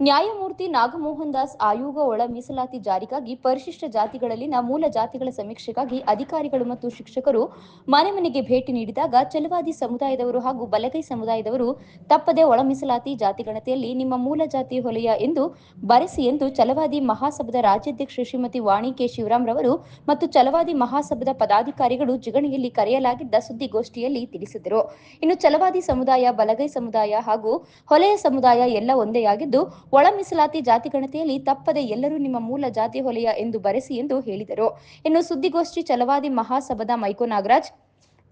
ನ್ಯಾಯಮೂರ್ತಿ ನಾಗಮೋಹನ್ ದಾಸ್ ಆಯೋಗ ಒಳ ಮೀಸಲಾತಿ ಜಾರಿಗಾಗಿ ಪರಿಶಿಷ್ಟ ಜಾತಿಗಳಲ್ಲಿನ ಮೂಲ ಜಾತಿಗಳ ಸಮೀಕ್ಷೆಗಾಗಿ ಅಧಿಕಾರಿಗಳು ಮತ್ತು ಶಿಕ್ಷಕರು ಮನೆ ಮನೆಗೆ ಭೇಟಿ ನೀಡಿದಾಗ ಚಲವಾದಿ ಸಮುದಾಯದವರು ಹಾಗೂ ಬಲಗೈ ಸಮುದಾಯದವರು ತಪ್ಪದೆ ಒಳ ಮೀಸಲಾತಿ ಜಾತಿಗಣತಿಯಲ್ಲಿ ನಿಮ್ಮ ಮೂಲ ಜಾತಿ ಹೊಲೆಯ ಎಂದು ಬರೆಸಿ ಎಂದು ಚಲವಾದಿ ಮಹಾಸಭದ ರಾಜ್ಯಾಧ್ಯಕ್ಷ ಶ್ರೀಮತಿ ವಾಣಿ ಕೆ ಶಿವರಾಮ್ ರವರು ಮತ್ತು ಚಲವಾದಿ ಮಹಾಸಭದ ಪದಾಧಿಕಾರಿಗಳು ಜಿಗಣಿಯಲ್ಲಿ ಕರೆಯಲಾಗಿದ್ದ ಸುದ್ದಿಗೋಷ್ಠಿಯಲ್ಲಿ ತಿಳಿಸಿದರು. ಇನ್ನು ಚಲವಾದಿ ಸಮುದಾಯ, ಬಲಗೈ ಸಮುದಾಯ ಹಾಗೂ ಹೊಲೆಯ ಸಮುದಾಯ ಎಲ್ಲ ಒಂದೇ ಆಗಿದ್ದು ಒಳ ಮೀಸಲಾತಿ ಜಾತಿ ಗಣತಿಯಲ್ಲಿ ತಪ್ಪದೆ ಎಲ್ಲರೂ ನಿಮ್ಮ ಮೂಲ ಜಾತಿ ಹೊಲೆಯ ಎಂದು ಬರೆಸಿ ಎಂದು ಹೇಳಿದರು. ಇನ್ನು ಸುದ್ದಿಗೋಷ್ಠಿ ಛಲವಾದಿ ಮಹಾಸಭಾದ Mico Nagaraj,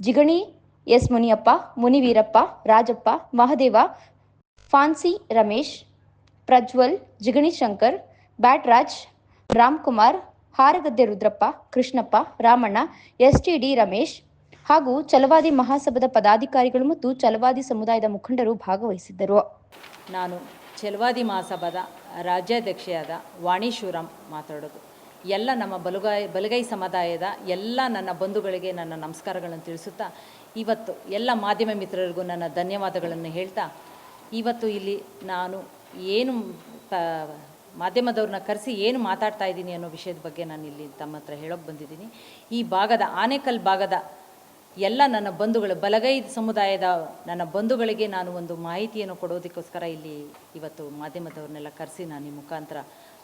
Jigani S Muniyappa, Muniveerappa, Rajappa, Mahadeva, fancy Ramesh, Prajwal, Jigani Shankar, Byatraj, Ramkumar, Haragadde Rudrappa, Krishnappa, Ramanna, STD Ramesh ಹಾಗೂ ಚಲವಾದಿ ಮಹಾಸಭಾದ ಪದಾಧಿಕಾರಿಗಳು ಮತ್ತು ಛಲವಾದಿ ಸಮುದಾಯದ ಮುಖಂಡರು ಭಾಗವಹಿಸಿದ್ದರು. ನಾನು ಛಲವಾದಿ ಮಹಾಸಭಾದ ರಾಜ್ಯಾಧ್ಯಕ್ಷೆಯಾದ ವಾಣಿ ಶಿವರಾಮ್ ಮಾತಾಡೋದು. ಎಲ್ಲ ನಮ್ಮ ಬಲುಗೈ, ಬಲಗೈ ಸಮುದಾಯದ ಎಲ್ಲ ನನ್ನ ಬಂಧುಗಳಿಗೆ ನನ್ನ ನಮಸ್ಕಾರಗಳನ್ನು ತಿಳಿಸುತ್ತಾ, ಇವತ್ತು ಎಲ್ಲ ಮಾಧ್ಯಮ ಮಿತ್ರರಿಗೂ ನನ್ನ ಧನ್ಯವಾದಗಳನ್ನು ಹೇಳ್ತಾ, ಇವತ್ತು ಇಲ್ಲಿ ನಾನು ಏನು ಮಾಧ್ಯಮದವ್ರನ್ನ ಕರೆಸಿ ಏನು ಮಾತಾಡ್ತಾ ಇದ್ದೀನಿ ಅನ್ನೋ ವಿಷಯದ ಬಗ್ಗೆ ನಾನು ಇಲ್ಲಿ ತಮ್ಮ ಹತ್ರ ಹೇಳೋಕ್ಕೆ ಬಂದಿದ್ದೀನಿ. ಈ ಭಾಗದ, ಆನೇಕಲ್ ಭಾಗದ ಎಲ್ಲ ನನ್ನ ಬಂಧುಗಳು ಬಲಗೈ ಸಮುದಾಯದ ನನ್ನ ಬಂಧುಗಳಿಗೆ ನಾನು ಒಂದು ಮಾಹಿತಿಯನ್ನು ಕೊಡೋದಕ್ಕೋಸ್ಕರ ಇಲ್ಲಿ ಇವತ್ತು ಮಾಧ್ಯಮದವ್ರನ್ನೆಲ್ಲ ಕರೆಸಿ ನಾನು ಈ ಮುಖಾಂತರ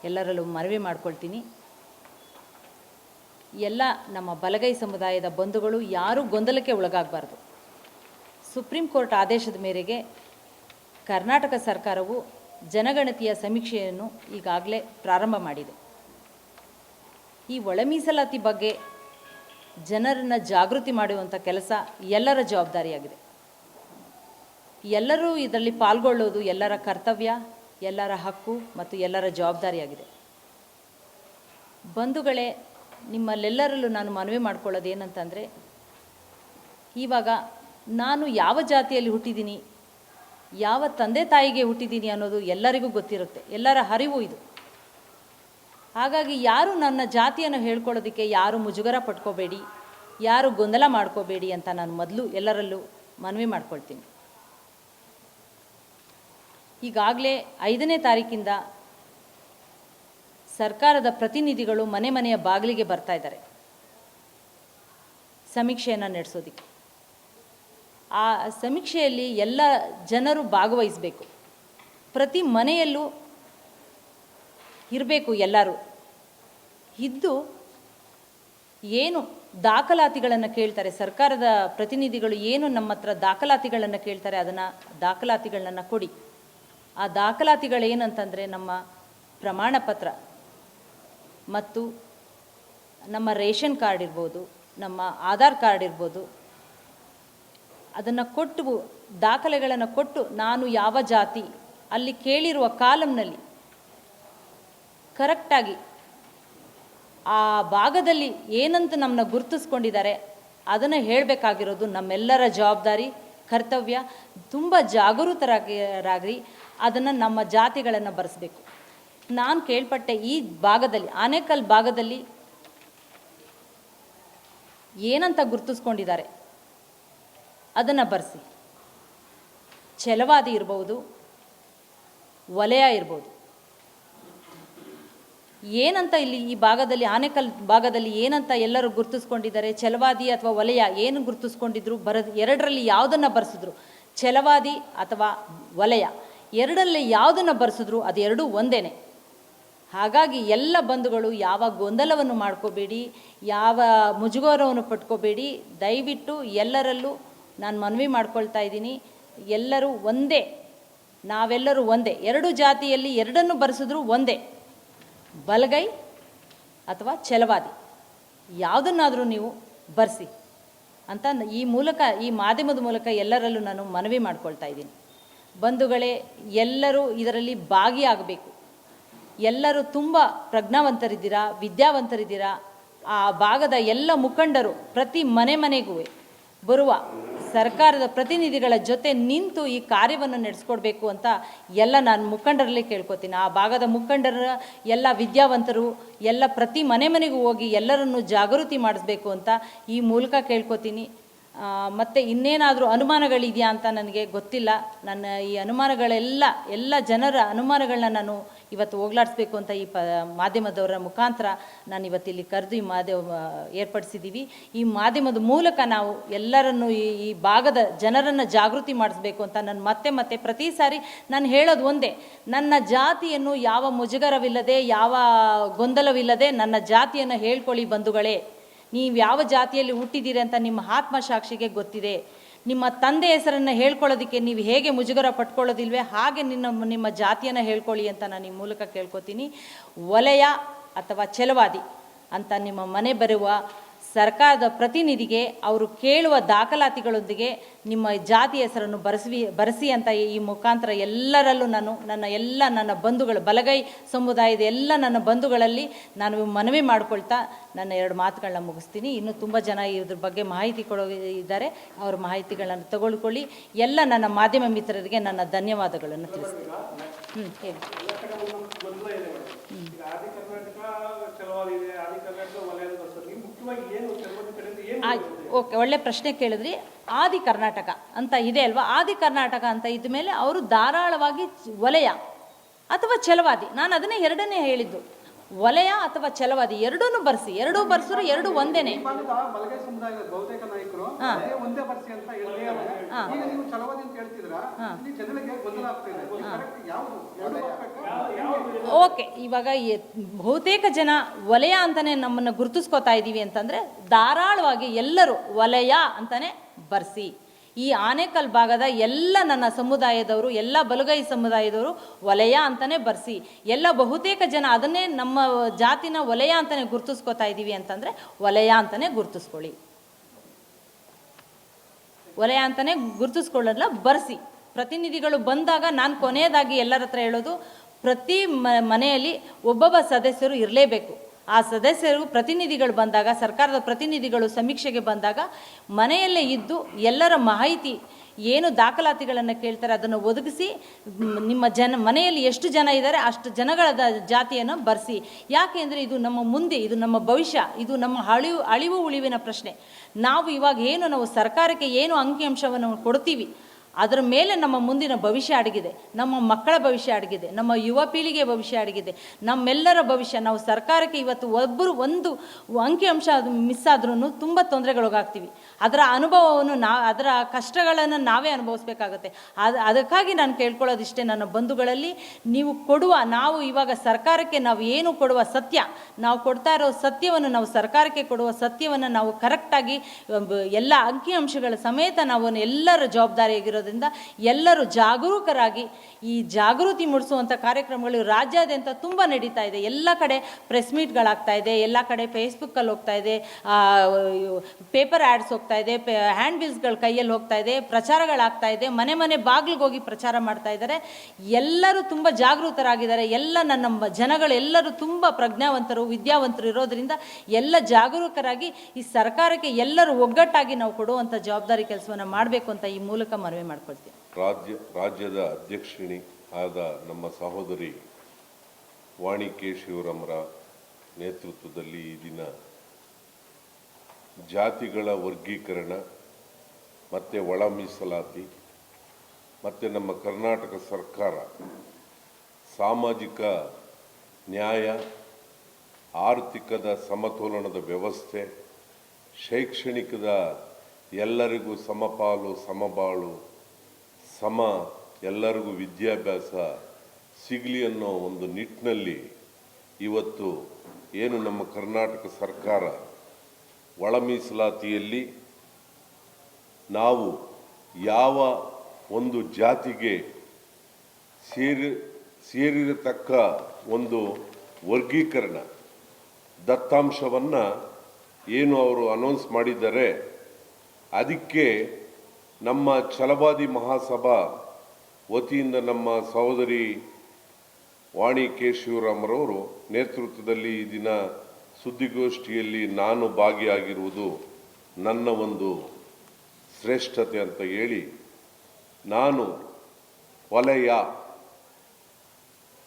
ಎಲ್ಲರಲ್ಲೂ ಮನವಿ ಮಾಡ್ಕೊಳ್ತೀನಿ. ಎಲ್ಲ ನಮ್ಮ ಬಲಗೈ ಸಮುದಾಯದ ಬಂಧುಗಳು ಯಾರೂ ಗೊಂದಲಕ್ಕೆ ಒಳಗಾಗಬಾರ್ದು. ಸುಪ್ರೀಂ ಕೋರ್ಟ್ ಆದೇಶದ ಮೇರೆಗೆ ಕರ್ನಾಟಕ ಸರ್ಕಾರವು ಜನಗಣತಿಯ ಸಮೀಕ್ಷೆಯನ್ನು ಈಗಾಗಲೇ ಪ್ರಾರಂಭ ಮಾಡಿದೆ. ಈ ಒಳ ಮೀಸಲಾತಿ ಬಗ್ಗೆ ಜನರನ್ನು ಜಾಗೃತಿ ಮಾಡುವಂಥ ಕೆಲಸ ಎಲ್ಲರ ಜವಾಬ್ದಾರಿಯಾಗಿದೆ. ಎಲ್ಲರೂ ಇದರಲ್ಲಿ ಪಾಲ್ಗೊಳ್ಳೋದು ಎಲ್ಲರ ಕರ್ತವ್ಯ, ಎಲ್ಲರ ಹಕ್ಕು ಮತ್ತು ಎಲ್ಲರ ಜವಾಬ್ದಾರಿಯಾಗಿದೆ. ಬಂಧುಗಳೇ, ನಿಮ್ಮಲ್ಲೆಲ್ಲರಲ್ಲೂ ನಾನು ಮನವಿ ಮಾಡ್ಕೊಳ್ಳೋದು ಏನಂತಂದರೆ ಇವಾಗ ನಾನು ಯಾವ ಜಾತಿಯಲ್ಲಿ ಹುಟ್ಟಿದ್ದೀನಿ, ಯಾವ ತಂದೆ ತಾಯಿಗೆ ಹುಟ್ಟಿದ್ದೀನಿ ಅನ್ನೋದು ಎಲ್ಲರಿಗೂ ಗೊತ್ತಿರುತ್ತೆ, ಎಲ್ಲರ ಹರಿವು ಇದು. ಹಾಗಾಗಿ ಯಾರು ನನ್ನ ಜಾತಿಯನ್ನು ಹೇಳ್ಕೊಳ್ಳೋದಕ್ಕೆ ಯಾರು ಮುಜುಗರ ಪಟ್ಕೋಬೇಡಿ, ಯಾರು ಗೊಂದಲ ಮಾಡ್ಕೋಬೇಡಿ ಅಂತ ನಾನು ಮೊದಲು ಎಲ್ಲರಲ್ಲೂ ಮನವಿ ಮಾಡ್ಕೊಳ್ತೀನಿ. ಈಗಾಗಲೇ ಐದನೇ ತಾರೀಕಿಂದ ಸರ್ಕಾರದ ಪ್ರತಿನಿಧಿಗಳು ಮನೆ ಮನೆಯ ಬಾಗಿಲಿಗೆ ಬರ್ತಾ ಇದ್ದಾರೆ. ಸಮೀಕ್ಷೆಯನ್ನು ನಡೆಸೋದಕ್ಕೆ. ಆ ಸಮೀಕ್ಷೆಯಲ್ಲಿ ಎಲ್ಲ ಜನರು ಭಾಗವಹಿಸಬೇಕು. ಪ್ರತಿ ಮನೆಯಲ್ಲೂ ಇರಬೇಕು ಎಲ್ಲರೂ. ಇದ್ದು ಏನು ದಾಖಲಾತಿಗಳನ್ನು ಕೇಳ್ತಾರೆ, ಸರ್ಕಾರದ ಪ್ರತಿನಿಧಿಗಳು ಏನು ನಮ್ಮ ಹತ್ರ ದಾಖಲಾತಿಗಳನ್ನು ಕೇಳ್ತಾರೆ ಅದನ್ನು ದಾಖಲಾತಿಗಳನ್ನು ಕೊಡಿ. ಆ ದಾಖಲಾತಿಗಳೇನಂತಂದರೆ ನಮ್ಮ ಪ್ರಮಾಣ ಪತ್ರ ಮತ್ತು ನಮ್ಮ ರೇಷನ್ ಕಾರ್ಡ್ ಇರ್ಬೋದು, ನಮ್ಮ ಆಧಾರ್ ಕಾರ್ಡ್ ಇರ್ಬೋದು. ಅದನ್ನು ಕೊಟ್ಟು ದಾಖಲೆಗಳನ್ನು ಕೊಟ್ಟು ನಾನು ಯಾವ ಜಾತಿ, ಅಲ್ಲಿ ಕೇಳಿರುವ ಕಾಲಮ್ನಲ್ಲಿ ಕರೆಕ್ಟಾಗಿ ಆ ಭಾಗದಲ್ಲಿ ಏನಂತ ನಮ್ಮನ್ನ ಗುರುತಿಸ್ಕೊಂಡಿದ್ದಾರೆ, ಅದನ್ನು ಹೇಳಬೇಕಾಗಿರೋದು ನಮ್ಮೆಲ್ಲರ ಜವಾಬ್ದಾರಿ, ಕರ್ತವ್ಯ. ತುಂಬ ಜಾಗರೂಕರಾಗಿ ಅದನ್ನು ನಮ್ಮ ಜಾತಿಗಳನ್ನು ಬರೆಸಬೇಕು. ನಾನು ಕೇಳ್ಪಟ್ಟೆ ಈ ಭಾಗದಲ್ಲಿ, ಆನೇಕಲ್ ಭಾಗದಲ್ಲಿ ಏನಂತ ಗುರುತಿಸ್ಕೊಂಡಿದ್ದಾರೆ, ಅದನ್ನು ಬರೆಸಿ. ಛಲವಾದಿ ಇರ್ಬೋದು, ವಲಯ ಇರ್ಬೋದು. ಏನಂತ ಇಲ್ಲಿ ಈ ಭಾಗದಲ್ಲಿ, ಆನೆಕಲ್ ಭಾಗದಲ್ಲಿ ಏನಂತ ಎಲ್ಲರೂ ಗುರುತಿಸ್ಕೊಂಡಿದ್ದಾರೆ? ಛಲವಾದಿ ಅಥವಾ ವಲಯ ಏನು ಗುರುತಿಸ್ಕೊಂಡಿದ್ರು? ಬರ ಎರಡರಲ್ಲಿ ಯಾವುದನ್ನು ಬರೆಸಿದ್ರು? ಛಲವಾದಿ ಅಥವಾ ವಲಯ. ಎರಡರಲ್ಲಿ ಯಾವುದನ್ನು ಬರೆಸಿದ್ರು? ಅದೆರಡೂ ಒಂದೇನೆ. ಹಾಗಾಗಿ ಎಲ್ಲ ಬಂಧುಗಳು ಯಾವ ಗೊಂದಲವನ್ನು ಮಾಡ್ಕೋಬೇಡಿ, ಯಾವ ಮುಜುಗರವನ್ನು ಪಟ್ಕೋಬೇಡಿ, ದಯವಿಟ್ಟು ಎಲ್ಲರಲ್ಲೂ ನಾನು ಮನವಿ ಮಾಡ್ಕೊಳ್ತಾ ಇದ್ದೀನಿ. ಎಲ್ಲರೂ ಒಂದೇ. ನಾವೆಲ್ಲರೂ ಒಂದೇ. ಎರಡು ಜಾತಿಯಲ್ಲಿ ಎರಡನ್ನು ಬರೆಸಿದ್ರು ಒಂದೇ. ಬಲಗೈ ಅಥವಾ ಛಲವಾದಿ. ಯಾವುದನ್ನಾದರೂ ನೀವು ಬರೆಸಿ ಅಂತ ಈ ಮೂಲಕ, ಈ ಮಾಧ್ಯಮದ ಮೂಲಕ ಎಲ್ಲರಲ್ಲೂ ನಾನು ಮನವಿ ಮಾಡ್ಕೊಳ್ತಾ ಇದ್ದೀನಿ. ಬಂಧುಗಳೇ, ಎಲ್ಲರೂ ಇದರಲ್ಲಿ ಭಾಗಿಯಾಗಬೇಕು. ಎಲ್ಲರೂ ತುಂಬ ಪ್ರಜ್ಞಾವಂತರಿದ್ದೀರಾ, ವಿದ್ಯಾವಂತರಿದ್ದೀರಾ, ಆ ಭಾಗದ ಎಲ್ಲ ಮುಖಂಡರು ಪ್ರತಿ ಮನೆ ಮನೆಗೂ ಬರುವ ಸರ್ಕಾರದ ಪ್ರತಿನಿಧಿಗಳ ಜೊತೆ ನಿಂತು ಈ ಕಾರ್ಯವನ್ನು ನಡೆಸ್ಕೊಡ್ಬೇಕು ಅಂತ ಎಲ್ಲ ನಾನು ಮುಖಂಡರಲ್ಲಿ ಕೇಳ್ಕೊತೀನಿ. ಆ ಭಾಗದ ಮುಖಂಡರ ಎಲ್ಲ ವಿದ್ಯಾವಂತರು, ಎಲ್ಲ ಪ್ರತಿ ಮನೆ ಮನೆಗೂ ಹೋಗಿ ಎಲ್ಲರನ್ನು ಜಾಗೃತಿ ಮಾಡಿಸ್ಬೇಕು ಅಂತ ಈ ಮೂಲಕ ಕೇಳ್ಕೊತೀನಿ. ಮತ್ತು ಇನ್ನೇನಾದರೂ ಅನುಮಾನಗಳಿದೆಯಾ ಅಂತ ನನಗೆ ಗೊತ್ತಿಲ್ಲ. ನನ್ನ ಈ ಅನುಮಾನಗಳೆಲ್ಲ, ಎಲ್ಲ ಜನರ ಅನುಮಾನಗಳನ್ನ ನಾನು ಇವತ್ತು ಹೋಗ್ಲಾಡಿಸ್ಬೇಕು ಅಂತ ಈ ಪ, ಮಾಧ್ಯಮದವರ ಮುಖಾಂತರ ನಾನು ಇವತ್ತಿಲ್ಲಿ ಕರೆದು ಈ ಮಾಧ್ಯಮ ಏರ್ಪಡಿಸಿದ್ದೀವಿ ಈ ಮಾಧ್ಯಮದ ಮೂಲಕ ನಾವು ಎಲ್ಲರನ್ನು ಈ ಈ ಭಾಗದ ಜನರನ್ನು ಜಾಗೃತಿ ಮಾಡಿಸ್ಬೇಕು ಅಂತ ನಾನು ಮತ್ತೆ ಮತ್ತೆ ಪ್ರತಿ ಸಾರಿ ನಾನು ಹೇಳೋದು ಒಂದೇ. ನನ್ನ ಜಾತಿಯನ್ನು ಯಾವ ಮುಜುಗರವಿಲ್ಲದೆ, ಯಾವ ಗೊಂದಲವಿಲ್ಲದೆ ನನ್ನ ಜಾತಿಯನ್ನು ಹೇಳ್ಕೊಳ್ಳಿ ಬಂಧುಗಳೇ. ನೀವು ಯಾವ ಜಾತಿಯಲ್ಲಿ ಹುಟ್ಟಿದ್ದೀರಿ ಅಂತ ನಿಮ್ಮ ಆತ್ಮಸಾಕ್ಷಿಗೆ ಗೊತ್ತಿದೆ. ನಿಮ್ಮ ತಂದೆ ಹೆಸರನ್ನು ಹೇಳ್ಕೊಳ್ಳೋದಕ್ಕೆ ನೀವು ಹೇಗೆ ಮುಜುಗರ ಪಟ್ಕೊಳ್ಳೋದಿಲ್ವೇ ಹಾಗೆ ನಿನ್ನ ನಿಮ್ಮ ಜಾತಿಯನ್ನು ಹೇಳ್ಕೊಳ್ಳಿ ಅಂತ ನಾನು ಈ ಮೂಲಕ ಕೇಳ್ಕೊತೀನಿ. ವಲಯ ಅಥವಾ ಛಲವಾದಿ ಅಂತ ನಿಮ್ಮ ಮನೆ ಬರುವ ಸರ್ಕಾರದ ಪ್ರತಿನಿಧಿಗೆ ಅವರು ಕೇಳುವ ದಾಖಲಾತಿಗಳೊಂದಿಗೆ ನಿಮ್ಮ ಜಾತಿ ಹೆಸರನ್ನು ಬರೆಸಿ ಬರೆಸಿ ಅಂತ ಈ ಮುಖಾಂತರ ಎಲ್ಲರಲ್ಲೂ ನಾನು ನನ್ನ ಎಲ್ಲ ನನ್ನ ಬಂಧುಗಳು, ಬಲಗೈ ಸಮುದಾಯದ ಎಲ್ಲ ನನ್ನ ಬಂಧುಗಳಲ್ಲಿ ನಾನು ಮನವಿ ಮಾಡಿಕೊಳ್ತಾ ನನ್ನ ಎರಡು ಮಾತುಗಳನ್ನ ಮುಗಿಸ್ತೀನಿ. ಇನ್ನೂ ತುಂಬ ಜನ ಇದ್ರ ಬಗ್ಗೆ ಮಾಹಿತಿ ಕೊಡೋ ಇದ್ದಾರೆ. ಅವ್ರ ಮಾಹಿತಿಗಳನ್ನು ತಗೊಳ್ಕೊಳ್ಳಿ. ಎಲ್ಲ ನನ್ನ ಮಾಧ್ಯಮ ಮಿತ್ರರಿಗೆ ನನ್ನ ಧನ್ಯವಾದಗಳನ್ನು ತಿಳಿಸ್ತೀನಿ. ಹ್ಞೂ ಹೇಳಿ ಎಲ್ಲ ಕಡೆ ಒಂದೊಂದು ಗೊಂದಲ ಇದೆ ಮೇಡಮ್. ಈಗ ಆದಿ ಕರ್ನಾಟಕ ಕೆಲವಾರು ಇದೆ ಆದಿ ಕರ್ನಾಟಕ ವಲಯದ ಬರ್ತದೆ ನೀವು ಮುಖ್ಯವಾಗಿ ಏನು ಕೆಲವೊಂದು ಕಡೆಯಿಂದ ಏನು ಆಯ್ತು ಓಕೆ, ಒಳ್ಳೆ ಪ್ರಶ್ನೆ ಕೇಳಿದ್ರಿ. ಆದಿ ಕರ್ನಾಟಕ ಅಂತ ಇದೆ ಅಲ್ವಾ? ಆದಿ ಕರ್ನಾಟಕ ಅಂತ ಇದ್ದ ಮೇಲೆ ಅವರು ಧಾರಾಳವಾಗಿ ವಲಯ ಅಥವಾ ಛಲವಾದಿ. ನಾನು ಅದನ್ನೇ ಎರಡನೇ ಹೇಳಿದ್ದು. ವಲಯ ಅಥವಾ ಛಲವಾದಿ ಎರಡೂ ಬರ್ಸಿ ಎರಡೂ ಬರ್ಸಿದ್ರು ಎರಡು ಒಂದೇನೆ. ಈ ಸಮುದಾಯದ ಬಹುತೇಕ ನಾಯಕರು ಅದೇ ಒಂದೇ ಬರ್ಸಿ ಅಂತ ಹೇಳಿದ್ದಾರೆ ಈಗ ನೀವು ಚಲವಾದಿ ಅಂತ ಹೇಳ್ತಿದ್ರ ಇಲ್ಲಿ ಜನರಿಗೆ ಗೊಂದಲ ಆಗ್ತಿದೆ ಕರೆಕ್ಟ್ ಯಾವುದು? ಎರಡು ಬರ್ಬೇಕಾ? ಓಕೆ ಇವಾಗ ಎ- ಬಹುತೇಕ ಜನ ವಲಯ ಅಂತಾನೆ ನಮ್ಮನ್ನು ಗುರುತಿಸ್ಕೋತಾ ಇದ್ದೀವಿ ಅಂತಂದ್ರೆ ಧಾರಾಳವಾಗಿ ಎಲ್ಲರೂ ವಲಯ ಅಂತಾನೆ ಬರ್ಸಿ. ಈ ಆನೇಕಲ್ ಭಾಗದ ಎಲ್ಲ ನನ್ನ ಸಮುದಾಯದವರು, ಎಲ್ಲ ಬಲಗೈ ಸಮುದಾಯದವರು ವಲಯ ಅಂತಲೇ ಬರ್ಸಿ, ಎಲ್ಲ ಬಹುತೇಕ ಜನ ಅದನ್ನೇ ನಮ್ಮ ಜಾತಿನ ವಲಯ ಅಂತಲೇ ಗುರುತಿಸ್ಕೋತಾ ಇದ್ದೀವಿ ಅಂತಂದರೆ ವಲಯ ಅಂತಲೇ ಗುರುತಿಸ್ಕೊಳ್ಳಿ. ವಲಯ ಅಂತಲೇ ಗುರುತಿಸ್ಕೊಳ್ಳಲ್ಲ ಬರ್ಸಿ. ಪ್ರತಿನಿಧಿಗಳು ಬಂದಾಗ ನಾನು ಕೊನೆಯದಾಗಿ ಎಲ್ಲರ ಹತ್ರ ಹೇಳೋದು, ಪ್ರತಿ ಮನೆಯಲ್ಲಿ ಒಬ್ಬೊಬ್ಬ ಸದಸ್ಯರು ಇರಲೇಬೇಕು. ಆ ಸದಸ್ಯರು ಪ್ರತಿನಿಧಿಗಳು ಬಂದಾಗ, ಸರ್ಕಾರದ ಪ್ರತಿನಿಧಿಗಳು ಸಮೀಕ್ಷೆಗೆ ಬಂದಾಗ ಮನೆಯಲ್ಲೇ ಇದ್ದು ಎಲ್ಲರ ಮಾಹಿತಿ, ಏನು ದಾಖಲಾತಿಗಳನ್ನು ಕೇಳ್ತಾರೆ ಅದನ್ನು ಒದಗಿಸಿ, ನಿಮ್ಮ ಜನ, ಮನೆಯಲ್ಲಿ ಎಷ್ಟು ಜನ ಇದ್ದಾರೆ ಅಷ್ಟು ಜನಗಳ ಜಾತಿಯನ್ನು ಬರೆಸಿ. ಯಾಕೆಂದರೆ ಇದು ನಮ್ಮ ಮುಂದೆ, ಇದು ನಮ್ಮ ಭವಿಷ್ಯ, ಇದು ನಮ್ಮ ಅಳಿವು ಅಳಿವು ಉಳಿವಿನ ಪ್ರಶ್ನೆ. ನಾವು ಇವಾಗ ಏನು, ನಾವು ಸರ್ಕಾರಕ್ಕೆ ಏನು ಅಂಕಿಅಂಶವನ್ನು ಕೊಡ್ತೀವಿ ಅದರ ಮೇಲೆ ನಮ್ಮ ಮುಂದಿನ ಭವಿಷ್ಯ ಅಡಗಿದೆ, ನಮ್ಮ ಮಕ್ಕಳ ಭವಿಷ್ಯ ಅಡಗಿದೆ, ನಮ್ಮ ಯುವ ಪೀಳಿಗೆ ಭವಿಷ್ಯ ಅಡಗಿದೆ, ನಮ್ಮೆಲ್ಲರ ಭವಿಷ್ಯ, ನಾವು ಸರ್ಕಾರಕ್ಕೆ ಇವತ್ತು ಒಬ್ಬರು ಒಂದು ಅಂಕಿಅಂಶ ಅದು ಮಿಸ್ ಆದ್ರೂ ತುಂಬ ತೊಂದರೆಗೊಳಗಾಗ್ತೀವಿ. ಅದರ ಅನುಭವವನ್ನು ನಾ, ಅದರ ಕಷ್ಟಗಳನ್ನು ನಾವೇ ಅನುಭವಿಸ್ಬೇಕಾಗತ್ತೆ. ಅದು, ಅದಕ್ಕಾಗಿ ನಾನು ಕೇಳ್ಕೊಳ್ಳೋದಿಷ್ಟೇ, ನನ್ನ ಬಂಧುಗಳಲ್ಲಿ ನೀವು ಕೊಡುವ, ನಾವು ಇವಾಗ ಸರ್ಕಾರಕ್ಕೆ ನಾವು ಏನು ಕೊಡುವ ಸತ್ಯ, ನಾವು ಕೊಡ್ತಾ ಇರೋ ಸತ್ಯವನ್ನು ನಾವು ಸರ್ಕಾರಕ್ಕೆ ಕೊಡುವ ಸತ್ಯವನ್ನು ನಾವು ಕರೆಕ್ಟಾಗಿ ಎಲ್ಲ ಅಂಕಿಅಂಶಗಳ ಸಮೇತ ನಾವು ಎಲ್ಲರ ಜವಾಬ್ದಾರಿಯಾಗಿರೋದ್ರಿಂದ ಎಲ್ಲರೂ ಜಾಗರೂಕರಾಗಿ ಈ ಜಾಗೃತಿ ಮೂಡಿಸುವಂಥ ಕಾರ್ಯಕ್ರಮಗಳು ರಾಜ್ಯಾದ್ಯಂತ ತುಂಬ ನಡೀತಾ ಇದೆ. ಎಲ್ಲ ಕಡೆ ಪ್ರೆಸ್ ಮೀಟ್ಗಳಾಗ್ತಾ ಇದೆ, ಎಲ್ಲ ಕಡೆ ಫೇಸ್ಬುಕ್ಕಲ್ಲಿ ಹೋಗ್ತಾ ಇದೆ ಪೇಪರ್ ಆ್ಯಡ್ಸ್ ಹೋಗ್ತಾ ಇದೆ ಹ್ಯಾಂಡ್ ಬಿಲ್ಸ್ಗಳ ಕೈಯಲ್ಲಿ ಹೋಗ್ತಾ ಇದೆ, ಪ್ರಚಾರಗಳಾಗ್ತಾ ಇದೆ, ಮನೆ ಮನೆ ಬಾಗಿಲಿಗೆ ಹೋಗಿ ಪ್ರಚಾರ ಮಾಡ್ತಾ ಇದ್ದಾರೆ. ಎಲ್ಲರೂ ತುಂಬ ಜಾಗೃತರಾಗಿದ್ದಾರೆ ಎಲ್ಲ ನನ್ನ ಜನಗಳು ಎಲ್ಲರೂ ತುಂಬ ಪ್ರಜ್ಞಾವಂತರು, ವಿದ್ಯಾವಂತರು ಇರೋದ್ರಿಂದ ಎಲ್ಲ ಜಾಗರೂಕರಾಗಿ ಈ ಸರ್ಕಾರಕ್ಕೆ ಎಲ್ಲರೂ ಒಗ್ಗಟ್ಟಾಗಿ ನಾವು ಕೊಡುವಂಥ ಜವಾಬ್ದಾರಿ ಕೆಲಸವನ್ನು ಮಾಡಬೇಕು ಅಂತ ಈ ಮೂಲಕ ಮನವಿ ಮಾಡ್ಕೊಳ್ತೀನಿ ರಾಜ್ಯ, ರಾಜ್ಯದ ಅಧ್ಯಕ್ಷಿಣಿ ಆದ ನಮ್ಮ ಸಹೋದರಿ ವಾಣಿ ಕೆ ಶಿವರಾಮರ ನೇತೃತ್ವದಲ್ಲಿ ಈ ದಿನ ಜಾತಿಗಳ ವರ್ಗೀಕರಣ, ಮತ್ತು ಒಳ ಮೀಸಲಾತಿ, ಮತ್ತು ನಮ್ಮ ಕರ್ನಾಟಕ ಸರ್ಕಾರ ಸಾಮಾಜಿಕ ನ್ಯಾಯ, ಆರ್ಥಿಕದ ಸಮತೋಲನದ ವ್ಯವಸ್ಥೆ, ಶೈಕ್ಷಣಿಕದ ಎಲ್ಲರಿಗೂ ಸಮಪಾಲು, ಸಮಬಾಳು ಸಮ ಎಲ್ಲರಿಗೂ ವಿದ್ಯಾಭ್ಯಾಸ ಸಿಗಲಿ ಅನ್ನೋ ಒಂದು ನಿಟ್ಟಿನಲ್ಲಿ ಇವತ್ತು ಏನು ನಮ್ಮ ಕರ್ನಾಟಕ ಸರ್ಕಾರ ಒಳ ಮೀಸಲಾತಿಯಲ್ಲಿ ನಾವು ಯಾವ ಒಂದು ಜಾತಿಗೆ ಸೇರಿ, ಸೇರಿರತಕ್ಕ ಒಂದು ವರ್ಗೀಕರಣ ದತ್ತಾಂಶವನ್ನು ಏನು ಅವರು ಅನೌನ್ಸ್ ಮಾಡಿದ್ದಾರೆ, ಅದಕ್ಕೆ ನಮ್ಮ ಛಲವಾದಿ ಮಹಾಸಭಾ ವತಿಯಿಂದ ನಮ್ಮ ಸಹೋದರಿ ವಾಣಿ ಕೆ ಶಿವರಾಮರವರು ನೇತೃತ್ವದಲ್ಲಿ ಈ ದಿನ ಸುದ್ದಿಗೋಷ್ಠಿಯಲ್ಲಿ ನಾನು ಭಾಗಿಯಾಗಿರುವುದು ನನ್ನ ಒಂದು ಶ್ರೇಷ್ಠತೆ ಅಂತ ಹೇಳಿ ನಾನು ವಲಯ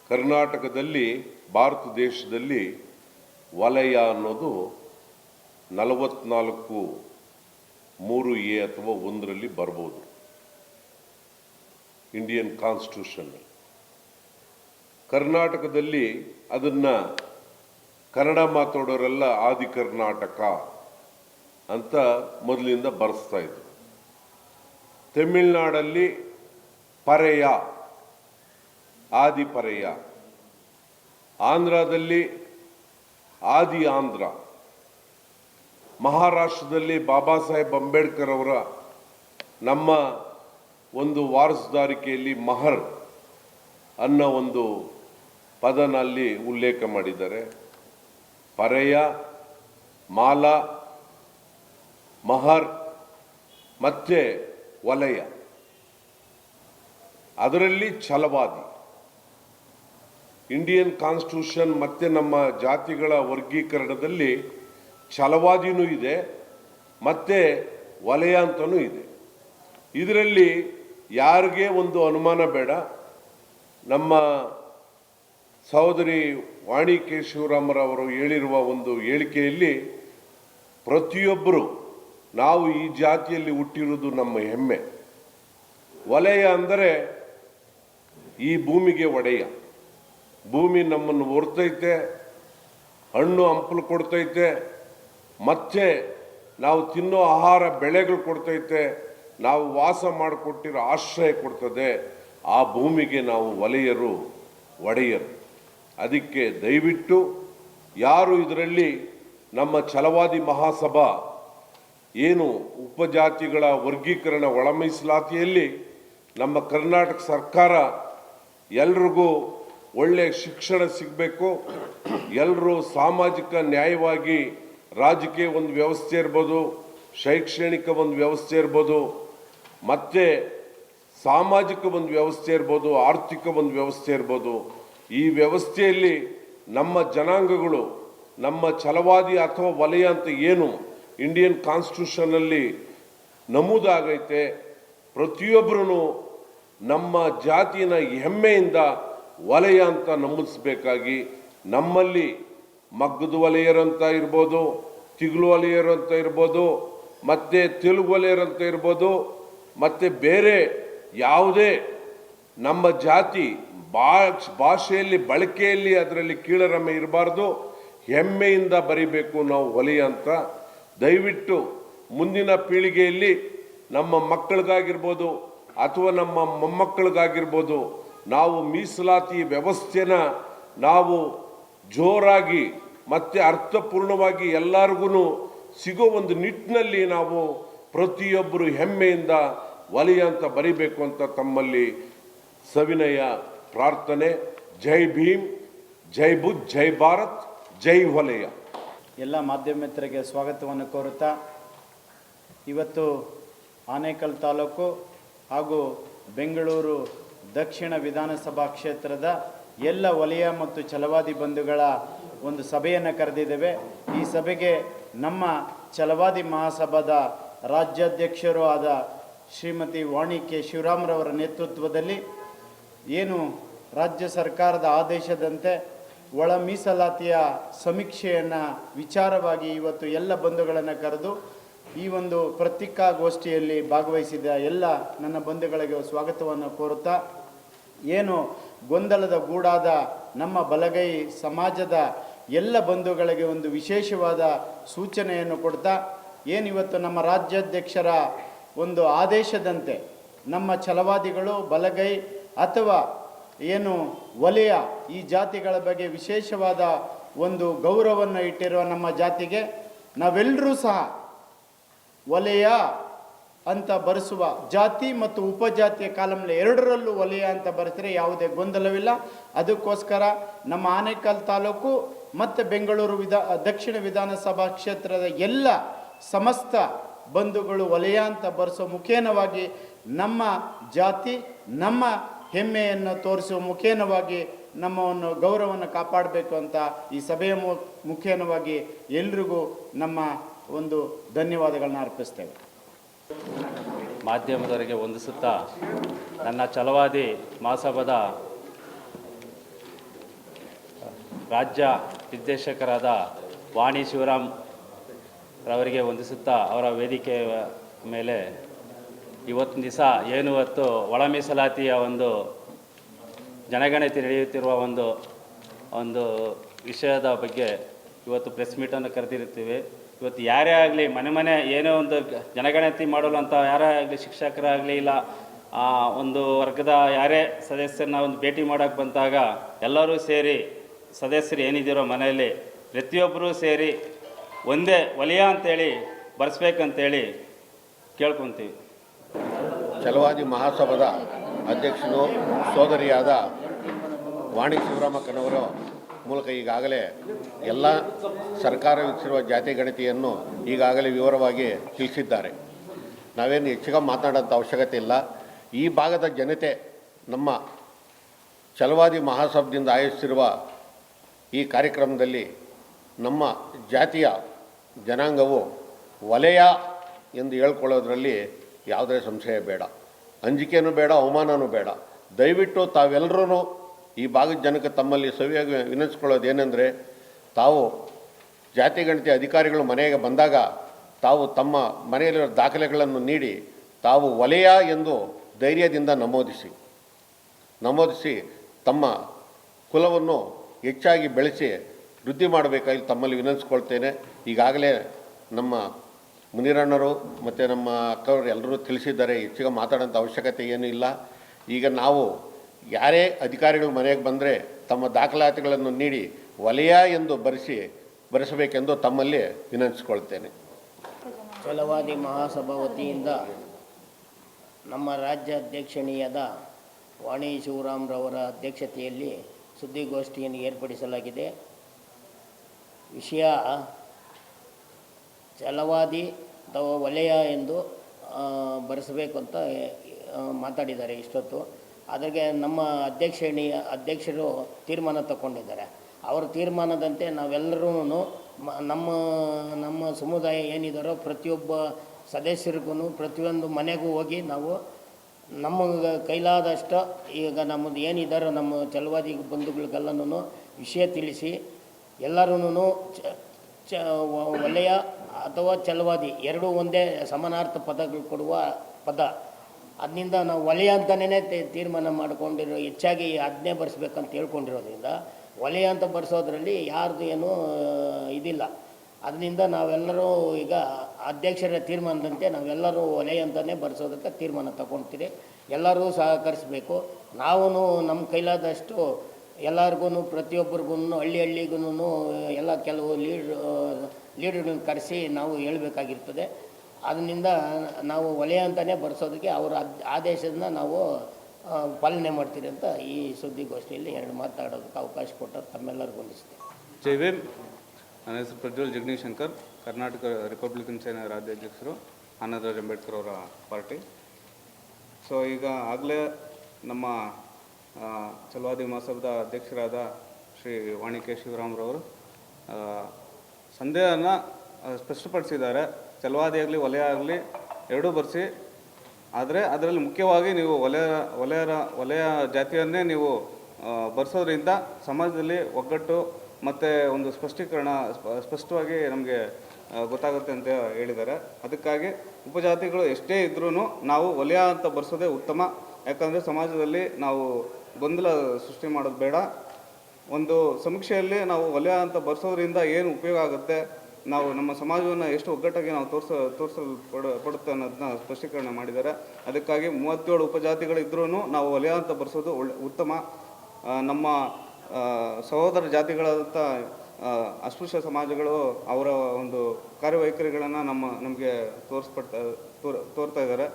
ಕರ್ನಾಟಕದಲ್ಲಿ, ಭಾರತ ದೇಶದಲ್ಲಿ ವಲಯ ಅನ್ನೋದು ನಲವತ್ನಾಲ್ಕು ಮೂರು ಎ ಅಥವಾ ಒಂದರಲ್ಲಿ ಬರ್ಬೋದು. ಇಂಡಿಯನ್ ಕಾನ್ಸ್ಟಿಟ್ಯೂಷನ್ ಕರ್ನಾಟಕದಲ್ಲಿ ಅದನ್ನು ಕನ್ನಡ ಮಾತಾಡೋರೆಲ್ಲ ಆದಿ ಕರ್ನಾಟಕ ಅಂತ ಮೊದಲಿಂದ ಬರೆಸ್ತಾ ಇದ್ರು. ತಮಿಳ್ನಾಡಲ್ಲಿ ಪರೆಯ, ಆದಿ ಪರೆಯ. ಆಂಧ್ರದಲ್ಲಿ ಆದಿ ಆಂಧ್ರ. ಮಹಾರಾಷ್ಟ್ರದಲ್ಲಿ ಬಾಬಾ ಸಾಹೇಬ್ ಅಂಬೇಡ್ಕರ್ ಅವರ ನಮ್ಮ ಒಂದು ವಾರಸುದಾರಿಕೆಯಲ್ಲಿ ಮಹರ್ ಅನ್ನೋ ಒಂದು ಪದನ ಅಲ್ಲಿ ಉಲ್ಲೇಖ ಮಾಡಿದ್ದಾರೆ. ಪರೆಯ, ಮಾಲಾ, ಮಹರ್ ಮತ್ತೆ ವಲಯ. ಅದರಲ್ಲಿ ಛಲವಾದಿ. ಇಂಡಿಯನ್ ಕಾನ್ಸ್ಟಿಟ್ಯೂಷನ್ ಮತ್ತೆ ನಮ್ಮ ಜಾತಿಗಳ ವರ್ಗೀಕರಣದಲ್ಲಿ ಛಲವಾದಿನೂ ಇದೆ, ಮತ್ತೆ ವಲಯ ಅಂತಲೂ ಇದೆ. ಇದರಲ್ಲಿ ಯಾರಿಗೆ ಒಂದು ಅನುಮಾನ ಬೇಡ. ನಮ್ಮ ಸಹೋದರಿ ವಾಣಿ ಕೆ ಶಿವರಾಮರವರು ಹೇಳಿರುವ ಒಂದು ಹೇಳಿಕೆಯಲ್ಲಿ ಪ್ರತಿಯೊಬ್ಬರು ನಾವು ಈ ಜಾತಿಯಲ್ಲಿ ಹುಟ್ಟಿರುವುದು ನಮ್ಮ ಹೆಮ್ಮೆ. ವಲಯ ಅಂದರೆ ಈ ಭೂಮಿಗೆ ಒಡೆಯ. ಭೂಮಿ ನಮ್ಮನ್ನು ಹೊರ್ತೈತೆ ಹಣ್ಣು ಹಂಪಲು ಕೊಡ್ತೈತೆ ಮತ್ತೆ ನಾವು ತಿನ್ನೋ ಆಹಾರ ಬೆಳೆಗಳು ಕೊಡ್ತೈತೆ, ನಾವು ವಾಸ ಮಾಡಿಕೊಟ್ಟಿರೋ ಆಶ್ರಯ ಕೊಡ್ತದೆ, ಆ ಭೂಮಿಗೆ ನಾವು ವಲಯರು ಒಡೆಯರು. ಅದಕ್ಕೆ ದಯವಿಟ್ಟು ಯಾರು ಇದರಲ್ಲಿ ನಮ್ಮ ಛಲವಾದಿ ಮಹಾಸಭಾ, ಏನು ಉಪಜಾತಿಗಳ ವರ್ಗೀಕರಣ ಒಳಮೀಸಲಾತಿಯಲ್ಲಿ ನಮ್ಮ ಕರ್ನಾಟಕ ಸರ್ಕಾರ ಎಲ್ರಿಗೂ ಒಳ್ಳೆಯ ಶಿಕ್ಷಣ ಸಿಗಬೇಕು ಎಲ್ಲರೂ ಸಾಮಾಜಿಕ ನ್ಯಾಯವಾಗಿ ರಾಜಕೀಯ ಒಂದು ವ್ಯವಸ್ಥೆ ಇರ್ಬೋದು, ಶೈಕ್ಷಣಿಕ ಒಂದು ವ್ಯವಸ್ಥೆ ಇರ್ಬೋದು, ಮತ್ತು ಸಾಮಾಜಿಕ ಒಂದು ವ್ಯವಸ್ಥೆ ಇರ್ಬೋದು, ಆರ್ಥಿಕ ಒಂದು ವ್ಯವಸ್ಥೆ ಇರ್ಬೋದು. ಈ ವ್ಯವಸ್ಥೆಯಲ್ಲಿ ನಮ್ಮ ಜನಾಂಗಗಳು, ನಮ್ಮ ಛಲವಾದಿ ಅಥವಾ ವಲಯ ಅಂತ ಏನು ಇಂಡಿಯನ್ ಕಾನ್ಸ್ಟಿಟ್ಯೂಷನಲ್ಲಿ ನಮೂದಾಗೈತೆ ಪ್ರತಿಯೊಬ್ಬರೂ ನಮ್ಮ ಜಾತಿನ ಹೆಮ್ಮೆಯಿಂದ ವಲಯ ಅಂತ ನಮೂದಿಸಬೇಕಾಗಿ ನಮ್ಮಲ್ಲಿ ಮಗ್ಗದ ಅಂತ ಇರ್ಬೋದು ತಿಗ್ಲು ವಲಯರು ಅಂತ ಇರ್ಬೋದು, ಮತ್ತೆ ತೆಲುಗು ವಲಯರು ಇರ್ಬೋದು, ಮತ್ತೆ ಬೇರೆ ಯಾವುದೇ ನಮ್ಮ ಜಾತಿ ಭಾಷ್, ಭಾಷೆಯಲ್ಲಿ, ಬಳಕೆಯಲ್ಲಿ ಅದರಲ್ಲಿ ಕೀಳರಮೆ ಇರಬಾರ್ದು. ಹೆಮ್ಮೆಯಿಂದ ಬರಿಬೇಕು ನಾವು ಒಲೆಯ ಅಂತ. ದಯವಿಟ್ಟು ಮುಂದಿನ ಪೀಳಿಗೆಯಲ್ಲಿ ನಮ್ಮ ಮಕ್ಕಳಿಗಾಗಿರ್ಬೋದು ಅಥವಾ ನಮ್ಮ ಮೊಮ್ಮಕ್ಕಳಿಗಾಗಿರ್ಬೋದು, ನಾವು ಮೀಸಲಾತಿ ವ್ಯವಸ್ಥೆನ ನಾವು ಜೋರಾಗಿ ಮತ್ತೆ ಅರ್ಥಪೂರ್ಣವಾಗಿ ಎಲ್ಲರಿಗೂ ಸಿಗೋ ಒಂದು ನಿಟ್ಟಿನಲ್ಲಿ ನಾವು ಪ್ರತಿಯೊಬ್ಬರು ಹೆಮ್ಮೆಯಿಂದ ವಲಯ ಅಂತ ಬರಿಬೇಕು ಅಂತ ತಮ್ಮಲ್ಲಿ ಸವಿನಯ ಪ್ರಾರ್ಥನೆ. ಜೈ ಭೀಮ್, ಜೈ ಬುದ್ಧ ಜೈ ಭಾರತ್, ಜೈ ವಲಯ ಎಲ್ಲ ಮಾಧ್ಯಮ ಮಿತ್ರರಿಗೆ ಸ್ವಾಗತವನ್ನು ಕೋರುತ್ತಾ ಇವತ್ತು ಆನೇಕಲ್ ತಾಲೂಕು ಹಾಗೂ ಬೆಂಗಳೂರು ದಕ್ಷಿಣ ವಿಧಾನಸಭಾ ಕ್ಷೇತ್ರದ ಎಲ್ಲ ವಲಯ ಮತ್ತು ಛಲವಾದಿ ಬಂಧುಗಳ ಒಂದು ಸಭೆಯನ್ನು ಕರೆದಿದ್ದೇವೆ. ಈ ಸಭೆಗೆ ನಮ್ಮ ಛಲವಾದಿ ಮಹಾಸಭಾದ ರಾಜ್ಯಾಧ್ಯಕ್ಷರು ಆದ ಶ್ರೀಮತಿ ವಾಣಿ ಕೆ ಶಿವರಾಮ್ರವರ ನೇತೃತ್ವದಲ್ಲಿ ಏನು ರಾಜ್ಯ ಸರ್ಕಾರದ ಆದೇಶದಂತೆ ಒಳ ಮೀಸಲಾತಿಯ ಸಮೀಕ್ಷೆಯನ್ನು ವಿಚಾರವಾಗಿ ಇವತ್ತು ಎಲ್ಲ ಬಂಧುಗಳನ್ನು ಕರೆದು ಈ ಒಂದು ಪತ್ರಿಕಾಗೋಷ್ಠಿಯಲ್ಲಿ ಭಾಗವಹಿಸಿದ ಎಲ್ಲ ನನ್ನ ಬಂಧುಗಳಿಗೆ ಸ್ವಾಗತವನ್ನು ಕೋರುತ್ತಾ, ಏನು ಗೊಂದಲದ ಗೂಡಾದ ನಮ್ಮ ಬಲಗೈ ಸಮಾಜದ ಎಲ್ಲ ಬಂಧುಗಳಿಗೆ ಒಂದು ವಿಶೇಷವಾದ ಸೂಚನೆಯನ್ನು ಕೊಡ್ತಾ ಏನಿವತ್ತು ನಮ್ಮ ರಾಜ್ಯಾಧ್ಯಕ್ಷರ ಒಂದು ಆದೇಶದಂತೆ ನಮ್ಮ ಛಲವಾದಿಗಳು, ಬಲಗೈ ಅಥವಾ ಏನು ವಲಯ ಈ ಜಾತಿಗಳ ಬಗ್ಗೆ ವಿಶೇಷವಾದ ಒಂದು ಗೌರವವನ್ನು ಇಟ್ಟಿರುವ ನಮ್ಮ ಜಾತಿಗೆ ನಾವೆಲ್ಲರೂ ಸಹ ವಲಯ ಅಂತ ಬರೆಸುವ ಜಾತಿ ಮತ್ತು ಉಪಜಾತಿಯ ಕಾಲಂನಲ್ಲಿ ಎರಡರಲ್ಲೂ ವಲಯ ಅಂತ ಬರೆಸಿದ್ರೆ ಯಾವುದೇ ಗೊಂದಲವಿಲ್ಲ. ಅದಕ್ಕೋಸ್ಕರ ನಮ್ಮ ಆನೇಕಲ್ ತಾಲೂಕು ಮತ್ತು ಬೆಂಗಳೂರು ವಿಧಾ, ದಕ್ಷಿಣ ವಿಧಾನಸಭಾ ಕ್ಷೇತ್ರದ ಎಲ್ಲ ಸಮಸ್ತ ಬಂಧುಗಳು ವಲಯ ಅಂತ ಬರೆಸೋ ಮುಖೇನವಾಗಿ ನಮ್ಮ ಜಾತಿ, ನಮ್ಮ ಹೆಮ್ಮೆಯನ್ನು ತೋರಿಸುವ ಮುಖೇನವಾಗಿ ನಮ್ಮವನ್ನು ಗೌರವವನ್ನು ಕಾಪಾಡಬೇಕು ಅಂತ ಈ ಸಭೆಯ ಮುಖೇನವಾಗಿ ಎಲ್ರಿಗೂ ನಮ್ಮ ಒಂದು ಧನ್ಯವಾದಗಳನ್ನ ಅರ್ಪಿಸ್ತೇವೆ. ಮಾಧ್ಯಮದವರಿಗೆ ವಂದಿಸುತ್ತಾ ನನ್ನ ಛಲವಾದಿ ಮಹಾಸಭಾದ ರಾಜ್ಯ ನಿರ್ದೇಶಕರಾದ ವಾಣಿ ಶಿವರಾಮ್ ರವರಿಗೆ ವಂದಿಸುತ್ತಾ ಅವರ ವೇದಿಕೆಯ ಮೇಲೆ ಇವತ್ತಿನ ದಿವಸ ಏನು ಇವತ್ತು ಒಳ ಮೀಸಲಾತಿಯ ಒಂದು ಜನಗಣತಿ ನಡೆಯುತ್ತಿರುವ ಒಂದು ಒಂದು ವಿಷಯದ ಬಗ್ಗೆ ಇವತ್ತು ಪ್ರೆಸ್ ಮೀಟನ್ನು ಕರೆದಿರುತ್ತೀವಿ. ಇವತ್ತು ಯಾರೇ ಆಗಲಿ, ಮನೆ ಮನೆ ಏನೋ ಒಂದು ಜನಗಣತಿ ಮಾಡಲು ಅಂತ ಯಾರೇ ಆಗಲಿ ಶಿಕ್ಷಕರಾಗಲಿ ಇಲ್ಲ ಒಂದು ವರ್ಗದ ಯಾರೇ ಸದಸ್ಯರನ್ನ ಒಂದು ಭೇಟಿ ಮಾಡೋಕ್ಕೆ ಬಂದಾಗ ಎಲ್ಲರೂ ಸೇರಿ ಸದಸ್ಯರು ಏನಿದ್ದೀರೋ ಮನೆಯಲ್ಲಿ ಪ್ರತಿಯೊಬ್ಬರೂ ಸೇರಿ ಒಂದೇ ವಲಯ ಅಂತೇಳಿ ಬರೆಸ್ಬೇಕಂತೇಳಿ ಕೇಳ್ಕೊತೀವಿ. ಚಲವಾದಿ ಮಹಾಸಭಾದ ಅಧ್ಯಕ್ಷರು, ಸೋದರಿಯಾದ ವಾಣಿ ಶಿವರಾಮಕ್ಕನವರ ಮೂಲಕ ಈಗಾಗಲೇ ಎಲ್ಲ ಸರ್ಕಾರ ವಿಧಿಸಿರುವ ಜಾತಿ ಗಣತಿಯನ್ನು ಈಗಾಗಲೇ ವಿವರವಾಗಿ ತಿಳಿಸಿದ್ದಾರೆ. ನಾವೇನು ಹೆಚ್ಚಿಗೆ ಮಾತನಾಡೋಂಥ ಅವಶ್ಯಕತೆ ಇಲ್ಲ. ಈ ಭಾಗದ ಜನತೆ ನಮ್ಮ ಚಲವಾದಿ ಮಹಾಸಭದಿಂದ ಆಯೋಜಿಸಿರುವ ಈ ಕಾರ್ಯಕ್ರಮದಲ್ಲಿ ನಮ್ಮ ಜಾತಿಯ ಜನಾಂಗವು ವಲಯ ಎಂದು ಹೇಳ್ಕೊಳ್ಳೋದ್ರಲ್ಲಿ ಯಾವುದೇ ಸಂಶಯ ಬೇಡ. ಅಂಜಿಕೆನೂ ಬೇಡ, ಅವಮಾನನೂ ಬೇಡ. ದಯವಿಟ್ಟು ತಾವೆಲ್ಲರೂ ಈ ಭಾಗದ ಜನಕ್ಕೆ ತಮ್ಮಲ್ಲಿ ಸವಿಯಾಗಿ ವಿನಂತಿಸ್ಕೊಳ್ಳೋದು ಏನೆಂದರೆ, ತಾವು ಜಾತಿ, ಗಣತಿ ಅಧಿಕಾರಿಗಳು ಮನೆಗೆ ಬಂದಾಗ ತಾವು ತಮ್ಮ ಮನೆಯಲ್ಲಿರೋ ದಾಖಲೆಗಳನ್ನು ನೀಡಿ, ತಾವು ವಲಯ ಎಂದು ಧೈರ್ಯದಿಂದ ನಮೂದಿಸಿ ನಮೂದಿಸಿ ತಮ್ಮ ಕುಲವನ್ನು ಹೆಚ್ಚಾಗಿ ಬೆಳೆಸಿ ವೃದ್ಧಿ ಮಾಡಬೇಕಾಗಿ ತಮ್ಮಲ್ಲಿ ವಿನಂತಿಸ್ಕೊಳ್ತೇನೆ. ಈಗಾಗಲೇ ನಮ್ಮ ಮುನಿರಣ್ಣರು ಮತ್ತು ನಮ್ಮ ಅಕ್ಕವರು ಎಲ್ಲರೂ ತಿಳಿಸಿದ್ದಾರೆ, ಹೆಚ್ಚಿಗೆ ಮಾತಾಡೋಂಥ ಅವಶ್ಯಕತೆ ಏನೂ ಇಲ್ಲ. ಈಗ ನಾವು ಯಾರೇ ಅಧಿಕಾರಿಗಳು ಮನೆಗೆ ಬಂದರೆ ತಮ್ಮ ದಾಖಲಾತಿಗಳನ್ನು ನೀಡಿ ವಲಯ ಎಂದು ಬರೆಸಿ, ಬರೆಸಬೇಕೆಂದು ತಮ್ಮಲ್ಲಿ ವಿನಂತಿಸಿಕೊಳ್ತೇನೆ. ಚಲವಾದಿ ಮಹಾಸಭಾ ವತಿಯಿಂದ ನಮ್ಮ ರಾಜ್ಯ ಅಧ್ಯಕ್ಷಣೀಯದ ವಾಣಿ ಶಿವರಾಮ್ರವರ ಅಧ್ಯಕ್ಷತೆಯಲ್ಲಿ ಸುದ್ದಿಗೋಷ್ಠಿಯನ್ನು ಏರ್ಪಡಿಸಲಾಗಿದೆ. ವಿಷಯ ಛಲವಾದಿ ಅಥವಾ ವಲಯ ಎಂದು ಬರೆಸಬೇಕು ಅಂತ ಮಾತಾಡಿದ್ದಾರೆ ಇಷ್ಟೊತ್ತು. ಅದ್ರಾಗೆ ನಮ್ಮ ಅಧ್ಯಕ್ಷಣಿ, ಅಧ್ಯಕ್ಷರು ತೀರ್ಮಾನ ತಗೊಂಡಿದ್ದಾರೆ ಅವರ ತೀರ್ಮಾನದಂತೆ ನಾವೆಲ್ಲರೂ ನಮ್ಮ ನಮ್ಮ ಸಮುದಾಯ ಏನಿದಾರೋ ಪ್ರತಿಯೊಬ್ಬ ಸದಸ್ಯರಿಗೂ ಪ್ರತಿಯೊಂದು ಮನೆಗೂ ಹೋಗಿ ನಾವು ನಮ್ಮ ಕೈಲಾದಷ್ಟು ಈಗ ನಮ್ಮದು ಏನಿದಾರೋ ನಮ್ಮ ಚಲವಾದಿ ಬಂಧುಗಳಿಗೆಲ್ಲನೂ ವಿಷಯ ತಿಳಿಸಿ ಎಲ್ಲರೂ ಚ ವಲಯ ಅಥವಾ ಚಲವಾದಿ ಎರಡೂ ಒಂದೇ ಸಮಾನಾರ್ಥ ಪದಗಳು ಕೊಡುವ ಪದ. ಅದರಿಂದ ನಾವು ವಲಯ ಅಂತಲೇ ತೀರ್ಮಾನ ಮಾಡಿಕೊಂಡಿರೋ ಹೆಚ್ಚಾಗಿ ಅದನ್ನೇ ಬರೆಸ್ಬೇಕಂತ ಹೇಳ್ಕೊಂಡಿರೋದ್ರಿಂದ ವಲಯ ಅಂತ ಬರೆಸೋದ್ರಲ್ಲಿ ಯಾರ್ದು ಏನೂ ಇದಿಲ್ಲ. ಅದರಿಂದ ನಾವೆಲ್ಲರೂ ಈಗ ಅಧ್ಯಕ್ಷರ ತೀರ್ಮಾನದಂತೆ ನಾವೆಲ್ಲರೂ ವಲಯ ಅಂತಲೇ ಬರೆಸೋದಕ್ಕೆ ತೀರ್ಮಾನ ತಗೊಳ್ತೀರಿ ಎಲ್ಲರೂ ಸಹಕರಿಸಬೇಕು. ನಾವು ನಮ್ಮ ಕೈಲಾದಷ್ಟು ಎಲ್ಲರಿಗೂ ಪ್ರತಿಯೊಬ್ಬರಿಗೂ ಹಳ್ಳಿ ಹಳ್ಳಿಗೂ ಎಲ್ಲ ಕೆಲವು ಲೀಡ್ ಲೀಡರ್ಗಳನ್ನ ಕರೆಸಿ ನಾವು ಹೇಳಬೇಕಾಗಿರ್ತದೆ. ಅದರಿಂದ ನಾವು ವಲಯ ಅಂತಲೇ ಬರೆಸೋದಕ್ಕೆ ಅವರ ಆದ್- ಆದೇಶದಿಂದ ನಾವು ಪಾಲನೆ ಮಾಡ್ತೀರಿ ಅಂತ ಈ ಸುದ್ದಿಗೋಷ್ಠಿಯಲ್ಲಿ ಎರಡು ಮಾತಾಡೋದಕ್ಕೆ ಅವಕಾಶ ಕೊಟ್ಟರು ತಮ್ಮೆಲ್ಲರಿಗೂ ವಂದಿಸ್ತೀನಿ ಜೈ ಭೀಮ್. ನನ್ನ ಹೆಸರು ಪ್ರಜ್ವಲ್ ಜಗದೀಶ್ ಶಂಕರ್ ಕರ್ನಾಟಕ ರಿಪಬ್ಲಿಕನ್ ಸೇನಾ ರಾಜ್ಯಾಧ್ಯಕ್ಷರು ಆನಂದರಾಜ್ ಅಂಬೇಡ್ಕರ್ ಅವರ ಪಾರ್ಟಿ. ಸೊ, ಈಗ ಆಗಲೇ ನಮ್ಮ ಚಲವಾದಿ ಮಹಾಸಭದ ಅಧ್ಯಕ್ಷರಾದ ಶ್ರೀ ವಾಣಿಕೆ ಶಿವರಾಮ್ರವರು ಸಂದೇಹನ ಸ್ಪಷ್ಟಪಡಿಸಿದ್ದಾರೆ. ಛಲವಾದಿ ಆಗಲಿ ವಲಯ ಆಗಲಿ ಎರಡೂ ಬರೆಸಿ, ಆದರೆ ಅದರಲ್ಲಿ ಮುಖ್ಯವಾಗಿ ನೀವು ವಲಯ ವಲಯರ ವಲಯ ಜಾತಿಯನ್ನೇ ನೀವು ಬರೆಸೋದ್ರಿಂದ ಸಮಾಜದಲ್ಲಿ ಒಗ್ಗಟ್ಟು ಮತ್ತು ಒಂದು ಸ್ಪಷ್ಟೀಕರಣ, ಸ್ಪ- ಸ್ಪಷ್ಟವಾಗಿ ನಮಗೆ ಗೊತ್ತಾಗುತ್ತೆ ಅಂತ ಹೇಳಿದ್ದಾರೆ. ಅದಕ್ಕಾಗಿ ಉಪಜಾತಿಗಳು ಎಷ್ಟೇ ಇದ್ರೂ ನಾವು ವಲಯ ಅಂತ ಬರ್ಸೋದೇ ಉತ್ತಮ. ಯಾಕಂದರೆ ಸಮಾಜದಲ್ಲಿ ನಾವು ಗೊಂದಲ ಸೃಷ್ಟಿ ಮಾಡೋದು ಬೇಡ. ಒಂದು ಸಮೀಕ್ಷೆಯಲ್ಲಿ ನಾವು ವಲಯ ಅಂತ ಬರ್ಸೋದ್ರಿಂದ ಏನು ಉಪಯೋಗ ಆಗುತ್ತೆ? ನಾವು ನಮ್ಮ ಸಮಾಜವನ್ನು ಎಷ್ಟು ಒಗ್ಗಟ್ಟಾಗಿ ನಾವು ತೋರಿಸ, ತೋರಿಸಲು ಪಡ, ಪಡುತ್ತೆ ಅನ್ನೋದನ್ನ ಸ್ಪಷ್ಟೀಕರಣ ಮಾಡಿದ್ದಾರೆ. ಅದಕ್ಕಾಗಿ ಮೂವತ್ತೇಳು ಉಪಜಾತಿಗಳಿದ್ರೂ ನಾವು ವಲಯ ಅಂತ ಬರ್ಸೋದು ಒಳ್ಳೆ, ಉತ್ತಮ. ನಮ್ಮ ಸಹೋದರ ಜಾತಿಗಳಾದಂಥ ಅಸ್ಪೃಶ್ಯ ಸಮಾಜಗಳು ಅವರ ಒಂದು ಕಾರ್ಯವೈಖರಿಗಳನ್ನು ನಮ್ಮ, ನಮಗೆ ತೋರಿಸ್ಪಡ್ತಾ, ತೋರ್, ತೋರ್ತಾ ಇದ್ದಾರೆ.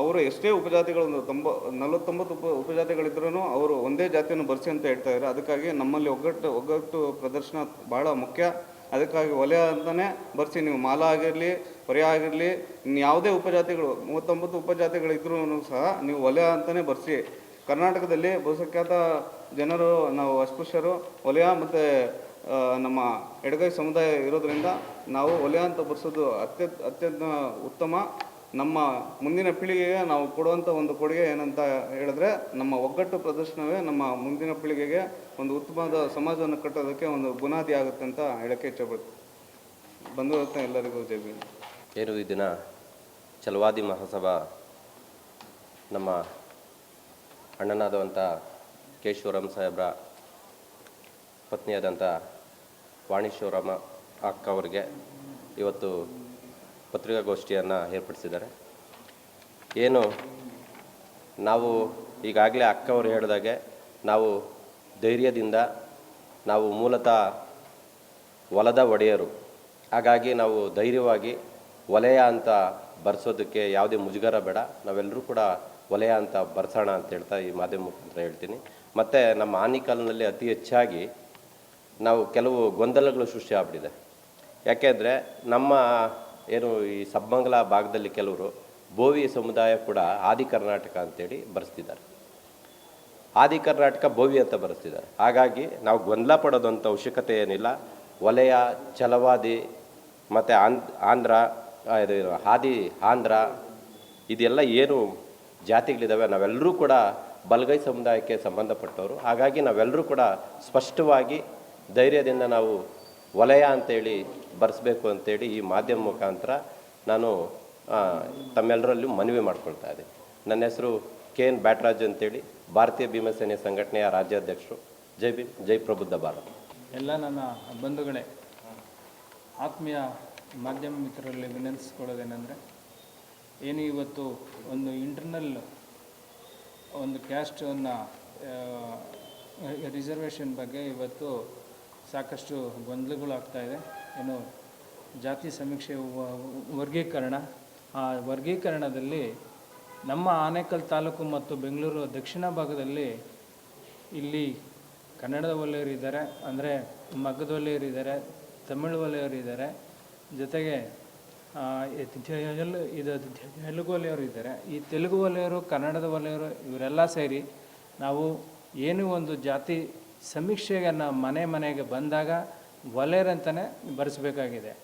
ಅವರು ಎಷ್ಟೇ ಉಪಜಾತಿಗಳು, ಒಂದು ತೊಂಬ, ನಲವತ್ತೊಂಬತ್ತು ಉಪ ಉಪಜಾತಿಗಳಿದ್ರೂ ಅವರು ಒಂದೇ ಜಾತಿಯನ್ನು ಬರೆಸಿ ಅಂತ ಹೇಳ್ತಾ ಇದ್ದಾರೆ. ಅದಕ್ಕಾಗಿ ನಮ್ಮಲ್ಲಿ ಒಗ್ಗಟ್ಟು ಒಗ್ಗಟ್ಟು ಪ್ರದರ್ಶನ ಭಾಳ ಮುಖ್ಯ. ಅದಕ್ಕಾಗಿ ವಲಯ ಅಂತಲೇ ಬರ್ಸಿ, ನೀವು ಮಾಲ ಆಗಿರಲಿ, ಹೊರೆ ಆಗಿರಲಿ, ಇನ್ನು ಯಾವುದೇ ಉಪಜಾತಿಗಳು, ಮೂವತ್ತೊಂಬತ್ತು ಉಪಜಾತಿಗಳಿದ್ರೂ ಸಹ ನೀವು ವಲಯ ಅಂತಲೇ ಬರ್ಸಿ. ಕರ್ನಾಟಕದಲ್ಲಿ ಬಹುಸಂಖ್ಯಾತ ಜನರು, ನಾವು ಅಸ್ಪೃಶ್ಯರು ವಲಯ ಮತ್ತು ನಮ್ಮ ಎಡಗೈ ಸಮುದಾಯ ಇರೋದರಿಂದ ನಾವು ವಲಯ ಅಂತ ಬರ್ಸೋದು ಅತ್ಯಂತ ಅತ್ಯಂತ ಉತ್ತಮ. ನಮ್ಮ ಮುಂದಿನ ಪೀಳಿಗೆಗೆ ನಾವು ಕೊಡುವಂಥ ಒಂದು ಕೊಡುಗೆ ಏನಂತ ಹೇಳಿದ್ರೆ, ನಮ್ಮ ಒಗ್ಗಟ್ಟು ಪ್ರದರ್ಶನವೇ ನಮ್ಮ ಮುಂದಿನ ಪೀಳಿಗೆಗೆ ಒಂದು ಉತ್ತಮವಾದ ಸಮಾಜವನ್ನು ಕಟ್ಟೋದಕ್ಕೆ ಒಂದು ಬುನಾದಿ ಆಗುತ್ತೆ ಅಂತ ಹೇಳಕ್ಕೆ ಇಷ್ಟಪಡ್ತೀನಿ ಬಂದು ಎಲ್ಲರಿಗೂ ಜೈ. ಏನು ಈ ದಿನ ಚಲವಾದಿ ಮಹಾಸಭಾ ನಮ್ಮ ಅಣ್ಣನಾದಂಥ ಕೆ ಶಿವರಾಮ್ ಸಾಹೇಬ್ರ ಪತ್ನಿಯಾದಂಥ ವಾಣಿ ಶಿವರಾಮ ಅಕ್ಕ ಅವರಿಗೆ ಇವತ್ತು ಪತ್ರಿಕಾಗೋಷ್ಠಿಯನ್ನು ಏರ್ಪಡಿಸಿದ್ದಾರೆ ಏನು ನಾವು ಈಗಾಗಲೇ ಅಕ್ಕ ಅವರು ಹೇಳಿದಾಗೆ ನಾವು ಧೈರ್ಯದಿಂದ ನಾವು ಮೂಲತಃ ಹೊಲದ ಒಡೆಯರು. ಹಾಗಾಗಿ ನಾವು ಧೈರ್ಯವಾಗಿ ವಲಯ ಅಂತ ಬರ್ಸೋದಕ್ಕೆ ಯಾವುದೇ ಮುಜುಗರ ಬೇಡ. ನಾವೆಲ್ಲರೂ ಕೂಡ ವಲಯ ಅಂತ ಬರ್ಸೋಣ ಅಂತ ಹೇಳ್ತಾ ಈ ಮಾಧ್ಯಮ ಮುಖಾಂತರ ಹೇಳ್ತೀನಿ. ಮತ್ತು ನಮ್ಮ ಆನಿಕಲ್ನಲ್ಲಿ ಅತಿ ಹೆಚ್ಚಾಗಿ ನಾವು ಕೆಲವು ಗೊಂದಲಗಳು ಸೃಷ್ಟಿ ಆಗ್ಬಿಟ್ಟಿದೆ. ಯಾಕೆಂದರೆ ನಮ್ಮ ಏನು ಈ ಸಬ್ಬಂಗಲ ಭಾಗದಲ್ಲಿ ಕೆಲವರು ಬೋವಿ ಸಮುದಾಯ ಕೂಡ ಆದಿ ಕರ್ನಾಟಕ ಅಂತೇಳಿ ಬರೆಸ್ತಿದ್ದಾರೆ. ಆದಿ ಕರ್ನಾಟಕ ಭವ್ಯ ಅಂತ ಬರೆಸ್ತಿದೆ ಹಾಗಾಗಿ ನಾವು ಗೊಂದಲ ಪಡೋದಂಥ ಅವಶ್ಯಕತೆ ಏನಿಲ್ಲ. ವಲಯ, ಛಲವಾದಿ ಮತ್ತು ಆಂಧ್ರ ಇದು ಹಾದಿ, ಆಂಧ್ರ ಇದೆಲ್ಲ ಏನು ಜಾತಿಗಳಿದ್ದಾವೆ ನಾವೆಲ್ಲರೂ ಕೂಡ ಬಲಗೈ ಸಮುದಾಯಕ್ಕೆ ಸಂಬಂಧಪಟ್ಟವರು. ಹಾಗಾಗಿ ನಾವೆಲ್ಲರೂ ಕೂಡ ಸ್ಪಷ್ಟವಾಗಿ ಧೈರ್ಯದಿಂದ ನಾವು ವಲಯ ಅಂತೇಳಿ ಬರೆಸ್ಬೇಕು ಅಂತೇಳಿ ಈ ಮಾಧ್ಯಮ ಮುಖಾಂತರ ನಾನು ತಮ್ಮೆಲ್ಲರಲ್ಲೂ ಮನವಿ ಮಾಡ್ಕೊಳ್ತಾ ಇದ್ದೆ ನನ್ನ ಹೆಸರು ಕೆ ಎನ್ ಬ್ಯಾಟ್ರಾಜ್ ಅಂತೇಳಿ ಭಾರತೀಯ ಭೀಮಸೇನೆ ಸಂಘಟನೆಯ ರಾಜ್ಯಾಧ್ಯಕ್ಷರು. ಜೈ ಭೀಮ್, ಜೈ ಪ್ರಬುದ್ಧ ಭಾರತ್. ಎಲ್ಲ ನನ್ನ ಬಂಧುಗಳೇ, ಆತ್ಮೀಯ ಮಾಧ್ಯಮ ಮಿತ್ರರಲ್ಲಿ ವಿನಂತಿಸ್ಕೊಳ್ಳೋದೇನೆಂದರೆ, ಏನು ಇವತ್ತು ಒಂದು ಇಂಟರ್ನಲ್ ಒಂದು ಕ್ಯಾಸ್ಟನ್ನು ರಿಸರ್ವೇಷನ್ ಬಗ್ಗೆ ಇವತ್ತು ಸಾಕಷ್ಟು ಗೊಂದಲಗಳು ಇದೆ. ಏನು ಜಾತಿ ಸಮೀಕ್ಷೆ ವರ್ಗೀಕರಣ, ಆ ವರ್ಗೀಕರಣದಲ್ಲಿ ನಮ್ಮ ಆನೇಕಲ್ ತಾಲೂಕು ಮತ್ತು ಬೆಂಗಳೂರು ದಕ್ಷಿಣ ಭಾಗದಲ್ಲಿ ಇಲ್ಲಿ ಕನ್ನಡದ ವಲಯರು ಇದ್ದಾರೆ, ಅಂದರೆ ಮಗ್ಗದ ವಲಯರು ಇದ್ದಾರೆ, ತಮಿಳು ವಲಯರು ಇದ್ದಾರೆ, ಜೊತೆಗೆ ಇದ್- ತೆಲು ಇದು ತೆಲುಗು ಒಲೆಯವರು ಇದ್ದಾರೆ. ಈ ತೆಲುಗು ವಲಯರು ಕನ್ನಡದ ವಲಯರು ಇವರೆಲ್ಲ ಸೇರಿ ನಾವು ಏನು ಒಂದು ಜಾತಿ ಸಮೀಕ್ಷೆಯನ್ನು ಮನೆ ಮನೆಗೆ ಬಂದಾಗ ವಲಯರಂತಲೇ ಬರೆಸಬೇಕಾಗಿದೆ.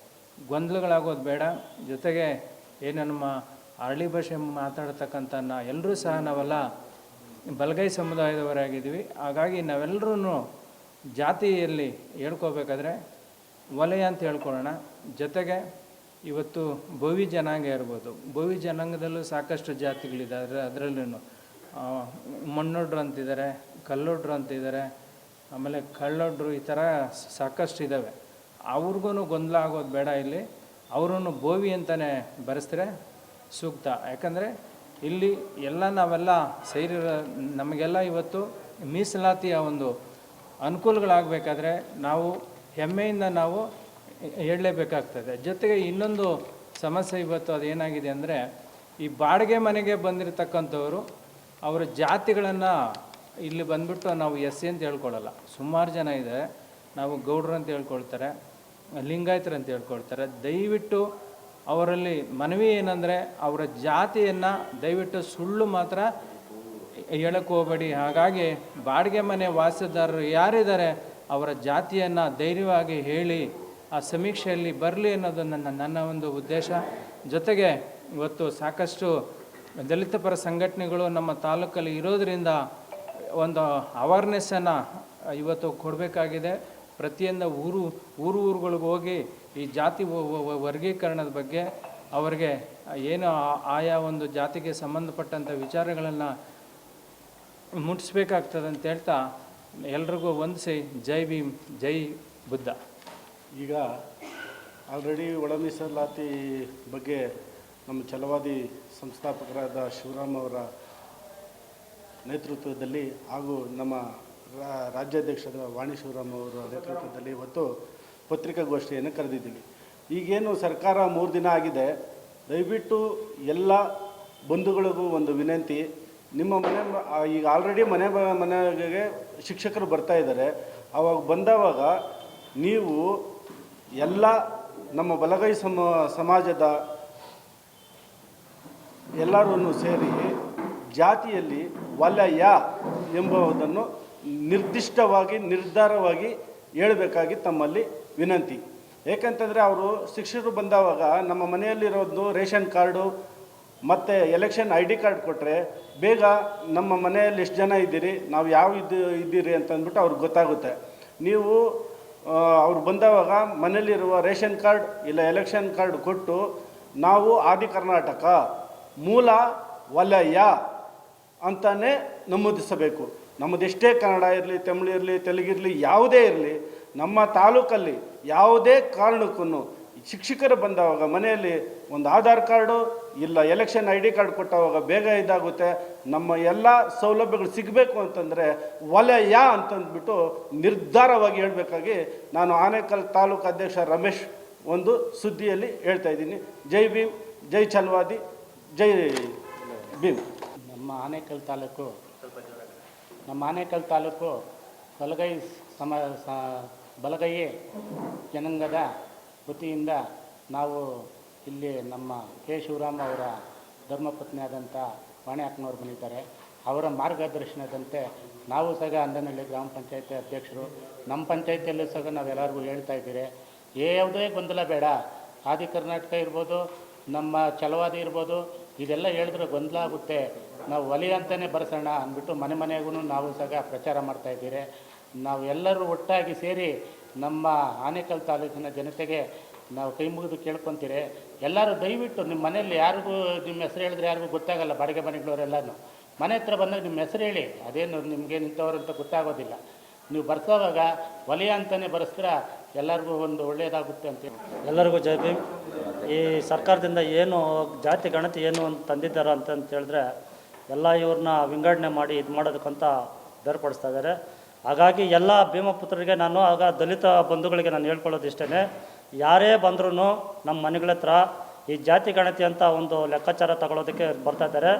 ಗೊಂದಲಗಳಾಗೋದು ಬೇಡ. ಜೊತೆಗೆ ಏನು ನಮ್ಮ ಅರಳಿ ಭಾಷೆ ಮಾತಾಡ್ತಕ್ಕಂಥ ನಾ ಎಲ್ಲರೂ ಸಹ ನಾವೆಲ್ಲ ಬಲಗೈ ಸಮುದಾಯದವರಾಗಿದ್ದೀವಿ. ಹಾಗಾಗಿ ನಾವೆಲ್ಲರೂ ಜಾತಿಯಲ್ಲಿ ಹೇಳ್ಕೋಬೇಕಾದ್ರೆ ವಲಯ ಅಂತ ಹೇಳ್ಕೊಳ್ಳೋಣ. ಜೊತೆಗೆ ಇವತ್ತು ಭೋವಿ ಜನಾಂಗ ಇರ್ಬೋದು. ಭೋವಿ ಜನಾಂಗದಲ್ಲೂ ಸಾಕಷ್ಟು ಜಾತಿಗಳಿದ್ದಾರೆ ಅದರಲ್ಲೂ ಮಣ್ಣೊಡ್ರು ಅಂತಿದ್ದಾರೆ, ಕಲ್ಲೊಡ್ರು ಅಂತಿದ್ದಾರೆ, ಆಮೇಲೆ ಕಳ್ಳೊಡ್ರು ಈ ಥರ ಸಾಕಷ್ಟು ಇದ್ದಾವೆ. ಅವ್ರಿಗೂ ಗೊಂದಲ ಆಗೋದು ಬೇಡ ಇಲ್ಲಿ. ಅವರನ್ನು ಬೋವಿ ಅಂತಲೇ ಬರೆಸಿದ್ರೆ ಸೂಕ್ತ. ಯಾಕಂದರೆ ಇಲ್ಲಿ ಎಲ್ಲ ನಾವೆಲ್ಲ ಸೇರಿರೋ, ನಮಗೆಲ್ಲ ಇವತ್ತು ಮೀಸಲಾತಿಯ ಒಂದು ಅನುಕೂಲಗಳಾಗಬೇಕಾದ್ರೆ ನಾವು ಹೆಮ್ಮೆಯಿಂದ ನಾವು ಹೇಳಲೇಬೇಕಾಗ್ತದೆ. ಜೊತೆಗೆ ಇನ್ನೊಂದು ಸಮಸ್ಯೆ ಇವತ್ತು ಅದೇನಾಗಿದೆ ಅಂದರೆ ಈ ಬಾಡಿಗೆ ಮನೆಗೆ ಬಂದಿರತಕ್ಕಂಥವರು ಅವರ ಜಾತಿಗಳನ್ನು ಇಲ್ಲಿ ಬಂದ್ಬಿಟ್ಟು ನಾವು ಎಸ್ ಸಿ ಅಂತ ಹೇಳ್ಕೊಳ್ಳಲ್ಲ. ಸುಮಾರು ಜನ ಇದೆ. ನಾವು ಗೌಡ್ರು ಅಂತ ಹೇಳ್ಕೊಳ್ತಾರೆ, ಲಿಂಗಾಯತರು ಅಂತ ಹೇಳ್ಕೊಳ್ತಾರೆ. ದಯವಿಟ್ಟು ಅವರಲ್ಲಿ ಮನವಿ ಏನಂದರೆ ಅವರ ಜಾತಿಯನ್ನು ದಯವಿಟ್ಟು ಸುಳ್ಳು ಮಾತ್ರ ಹೇಳಕ್ಕೆ ಹೋಗಬೇಡಿ. ಹಾಗಾಗಿ ಬಾಡಿಗೆ ಮನೆ ವಾಸದಾರರು ಯಾರಿದ್ದಾರೆ ಅವರ ಜಾತಿಯನ್ನು ಧೈರ್ಯವಾಗಿ ಹೇಳಿ, ಆ ಸಮೀಕ್ಷೆಯಲ್ಲಿ ಬರಲಿ ಅನ್ನೋದು ನನ್ನ ನನ್ನ ಒಂದು ಉದ್ದೇಶ. ಜೊತೆಗೆ ಇವತ್ತು ಸಾಕಷ್ಟು ದಲಿತ ಪರ ಸಂಘಟನೆಗಳು ನಮ್ಮ ತಾಲೂಕಲ್ಲಿ ಇರೋದರಿಂದ ಒಂದು ಅವೇರ್ನೆಸ್ಸನ್ನು ಇವತ್ತು ಕೊಡಬೇಕಾಗಿದೆ. ಪ್ರತಿಯೊಂದು ಊರು ಊರು ಊರುಗಳಿಗೆ ಹೋಗಿ ಈ ಜಾತಿ ವರ್ಗೀಕರಣದ ಬಗ್ಗೆ ಅವರಿಗೆ ಏನು ಆಯಾ ಒಂದು ಜಾತಿಗೆ ಸಂಬಂಧಪಟ್ಟಂಥ ವಿಚಾರಗಳನ್ನು ಮುಟ್ಟಿಸ್ಬೇಕಾಗ್ತದೆ ಅಂತ ಹೇಳ್ತಾ ಎಲ್ರಿಗೂ ವಂದಿಸಿ ಜೈ ಭೀಮ್, ಜೈ ಬುದ್ಧ. ಈಗ ಆಲ್ರೆಡಿ ಒಳ ಮೀಸಲಾತಿ ಬಗ್ಗೆ ನಮ್ಮ ಛಲವಾದಿ ಸಂಸ್ಥಾಪಕರಾದ ಶಿವರಾಮ್ ಅವರ ನೇತೃತ್ವದಲ್ಲಿ ಹಾಗೂ ನಮ್ಮ ರಾಜ್ಯಾಧ್ಯಕ್ಷರಾದ ವಾಣಿ ಶಿವರಾಮ್ ಅವರ ನೇತೃತ್ವದಲ್ಲಿ ಇವತ್ತು ಪತ್ರಿಕಾಗೋಷ್ಠಿಯನ್ನು ಕರೆದಿದ್ದೀವಿ ಈಗೇನು ಸರ್ಕಾರ ಮೂರು ದಿನ ಆಗಿದೆ, ದಯವಿಟ್ಟು ಎಲ್ಲ ಬಂಧುಗಳಿಗೂ ಒಂದು ವಿನಂತಿ. ನಿಮ್ಮ ಮನೆ ಈಗ ಆಲ್ರೆಡಿ ಮನೆ ಮನೆಗೆ ಶಿಕ್ಷಕರು ಬರ್ತಾ ಇದ್ದಾರೆ. ಅವಾಗ ಬಂದವಾಗ ನೀವು ಎಲ್ಲ ನಮ್ಮ ಬಲಗೈ ಸಮ, ಸಮಾಜದ ಎಲ್ಲರೂ ಸೇರಿ ಜಾತಿಯಲ್ಲಿ ವಲಯ ಎಂಬುದನ್ನು ನಿರ್ದಿಷ್ಟವಾಗಿ ನಿರ್ಧಾರವಾಗಿ ಹೇಳಬೇಕಾಗಿ ತಮ್ಮಲ್ಲಿ ವಿನಂತಿ. ಏಕೆಂತಂದರೆ ಅವರು ಶಿಕ್ಷಕರು ಬಂದವಾಗ ನಮ್ಮ ಮನೆಯಲ್ಲಿರೋದು ರೇಷನ್ ಕಾರ್ಡು ಮತ್ತು ಎಲೆಕ್ಷನ್ ಐ ಡಿ ಕಾರ್ಡ್ ಕೊಟ್ಟರೆ ಬೇಗ ನಮ್ಮ ಮನೆಯಲ್ಲಿ ಎಷ್ಟು ಜನ ಇದ್ದೀರಿ, ನಾವು ಯಾವ ಇದು ಇದ್ದೀರಿ ಅಂತಂದ್ಬಿಟ್ಟು ಅವ್ರಿಗೆ ಗೊತ್ತಾಗುತ್ತೆ. ನೀವು ಅವ್ರು ಬಂದವಾಗ ಮನೆಯಲ್ಲಿರುವ ರೇಷನ್ ಕಾರ್ಡ್ ಇಲ್ಲ ಎಲೆಕ್ಷನ್ ಕಾರ್ಡ್ ಕೊಟ್ಟು ನಾವು ಆದಿ ಕರ್ನಾಟಕ ಮೂಲ ವಲಯ ಅಂತಲೇ ನಮೂದಿಸಬೇಕು. ನಮ್ಮದೆಷ್ಟೇ ಕನ್ನಡ ಇರಲಿ, ತಮಿಳು ಇರಲಿ ತೆಲುಗಿರಲಿ ಯಾವುದೇ ಇರಲಿ ನಮ್ಮ ತಾಲೂಕಲ್ಲಿ ಯಾವುದೇ ಕಾರಣಕ್ಕೂ ಶಿಕ್ಷಕರು ಬಂದವಾಗ ಮನೆಯಲ್ಲಿ ಒಂದು ಆಧಾರ್ ಕಾರ್ಡು ಇಲ್ಲ ಎಲೆಕ್ಷನ್ ಐ ಡಿ ಕಾರ್ಡ್ ಕೊಟ್ಟವಾಗ ಬೇಗ ಇದಾಗುತ್ತೆ. ನಮ್ಮ ಎಲ್ಲ ಸೌಲಭ್ಯಗಳು ಸಿಗಬೇಕು ಅಂತಂದರೆ ವಲಯ ಅಂತಂದ್ಬಿಟ್ಟು ನಿರ್ಧಾರವಾಗಿ ಹೇಳಬೇಕಾಗಿ ನಾನು ಆನೇಕಲ್ ತಾಲೂಕು ಅಧ್ಯಕ್ಷ ರಮೇಶ್ ಒಂದು ಸುದ್ದಿಯಲ್ಲಿ ಹೇಳ್ತಾ ಇದ್ದೀನಿ. ಜೈ ಭೀಮ್, ಜೈ ಚಲ್ವಾದಿ ಜೈ ಭೀಮ್. ನಮ್ಮ ಆನೇಕಲ್ ತಾಲೂಕು, ನಮ್ಮ ಆನೇಕಲ್ ತಾಲೂಕು ಬಲಗೈ ಸಮ ಸ- ಬಲಗೈ ಜನಾಂಗದ ವತಿಯಿಂದ ನಾವು ಇಲ್ಲಿ ನಮ್ಮ ಕೆ. ಶಿವರಾಮ್ ಅವರ ಧರ್ಮಪತ್ನಿಯಾದಂಥ ವಾಣಿ ಅಕ್ಕನವ್ರು ಬಂದಿದ್ದಾರೆ. ಅವರ ಮಾರ್ಗದರ್ಶನದಂತೆ ನಾವು ಸಹ ಅಂದನಹಳ್ಳಿ ಗ್ರಾಮ ಪಂಚಾಯತಿ ಅಧ್ಯಕ್ಷರು. ನಮ್ಮ ಪಂಚಾಯತಿಯಲ್ಲೂ ಸಹ ನಾವೆಲ್ಲರಿಗೂ ಹೇಳ್ತಾ ಇದ್ದೀರಿ. ಯಾವುದೇ ಗೊಂದಲ ಬೇಡ. ಆದಿ ಕರ್ನಾಟಕ ಇರ್ಬೋದು, ನಮ್ಮ ಛಲವಾದಿ ಇರ್ಬೋದು, ಇದೆಲ್ಲ ಹೇಳಿದ್ರೆ ಗೊಂದಲ ಆಗುತ್ತೆ. ನಾವು ಒಲಿ ಅಂತಲೇ ಬರ್ಸೋಣ ಅಂದ್ಬಿಟ್ಟು ಮನೆ ಮನೆಗೂ ನಾವು ಸಹ ಪ್ರಚಾರ ಮಾಡ್ತಾ ಇದ್ದೀರಿ ನಾವು ಎಲ್ಲರೂ ಒಟ್ಟಾಗಿ ಸೇರಿ ನಮ್ಮ ಆನೇಕಲ್ ತಾಲೂಕಿನ ಜನತೆಗೆ ನಾವು ಕೈ ಮುಗಿದು ಕೇಳ್ಕೊತೀರಿ. ಎಲ್ಲರೂ ದಯವಿಟ್ಟು ನಿಮ್ಮ ಮನೆಯಲ್ಲಿ ಯಾರಿಗೂ ನಿಮ್ಮ ಹೆಸರು ಹೇಳಿದ್ರೆ ಯಾರಿಗೂ ಗೊತ್ತಾಗಲ್ಲ, ಬಾಡಿಗೆ ಮನೆಗಳವರೆಲ್ಲನೂ. ಮನೆ ಹತ್ರ ಬಂದಾಗ ನಿಮ್ಮ ಹೆಸರು ಹೇಳಿ, ಅದೇನು ನಿಮಗೆ ನಿಂತವರು ಅಂತ ಗೊತ್ತಾಗೋದಿಲ್ಲ. ನೀವು ಬರ್ಸೋವಾಗ ವಲಯ ಅಂತಲೇ ಬರೆಸ್ತೀರ ಎಲ್ಲರಿಗೂ ಒಂದು ಒಳ್ಳೆಯದಾಗುತ್ತೆ ಅಂತ ಎಲ್ಲರಿಗೂ ಜೈ ಭೀಮ್. ಈ ಸರ್ಕಾರದಿಂದ ಏನು ಜಾತಿ ಗಣತಿ ಏನು ಅಂತ ತಂದಿದ್ದಾರೆ ಅಂತ ಅಂತ ಹೇಳಿದ್ರೆ, ಎಲ್ಲ ಇವ್ರನ್ನ ವಿಂಗಡಣೆ ಮಾಡಿ ಇದು ಮಾಡೋದಕ್ಕಂತ ಬೇರ್ಪಡಿಸ್ತಾ ಇದ್ದಾರೆ. ಹಾಗಾಗಿ ಎಲ್ಲ ಭೀಮಪುತ್ರರಿಗೆ ನಾನು, ಆಗ ದಲಿತ ಬಂಧುಗಳಿಗೆ ನಾನು ಹೇಳ್ಕೊಳ್ಳೋದು ಇಷ್ಟೇ ಯಾರೇ ಬಂದ್ರೂ ನಮ್ಮ ಮನೆಗಳ ಹತ್ರ ಈ ಜಾತಿ ಗಣತಿ ಅಂತ ಒಂದು ಲೆಕ್ಕಾಚಾರ ತಗೊಳ್ಳೋದಕ್ಕೆ ಬರ್ತಾ ಇದ್ದಾರೆ.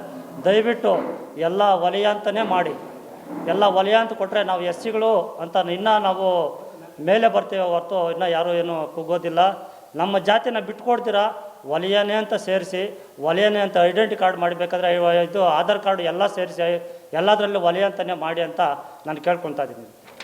ದಯವಿಟ್ಟು ಎಲ್ಲ ವಲಯ ಅಂತಲೇ ಮಾಡಿ. ಎಲ್ಲ ವಲಯ ಅಂತ ಕೊಟ್ಟರೆ ನಾವು ಎಸ್ ಸಿಗಳು ಅಂತ ಇನ್ನೂ ನಾವು ಮೇಲೆ ಬರ್ತೇವೆ ಹೊರತು ಇನ್ನೂ ಯಾರೂ ಏನು ಕುಗ್ಗೋದಿಲ್ಲ ನಮ್ಮ ಜಾತಿನ ಬಿಟ್ಕೊಡ್ತೀರಾ? ವಲಯನೇ ಅಂತ ಸೇರಿಸಿ, ವಲಯನೇ ಅಂತ ಐಡೆಂಟಿ ಕಾರ್ಡ್ ಮಾಡಬೇಕಾದ್ರೆ ಇದು ಆಧಾರ್ ಕಾರ್ಡ್ ಎಲ್ಲ ಸೇರಿಸಿ, ಎಲ್ಲದರಲ್ಲೂ ವಲಯ ಅಂತಲೇ ಮಾಡಿ ಅಂತ ನಾನು ಕೇಳ್ಕೊತಾ ಇದ್ದೀನಿ.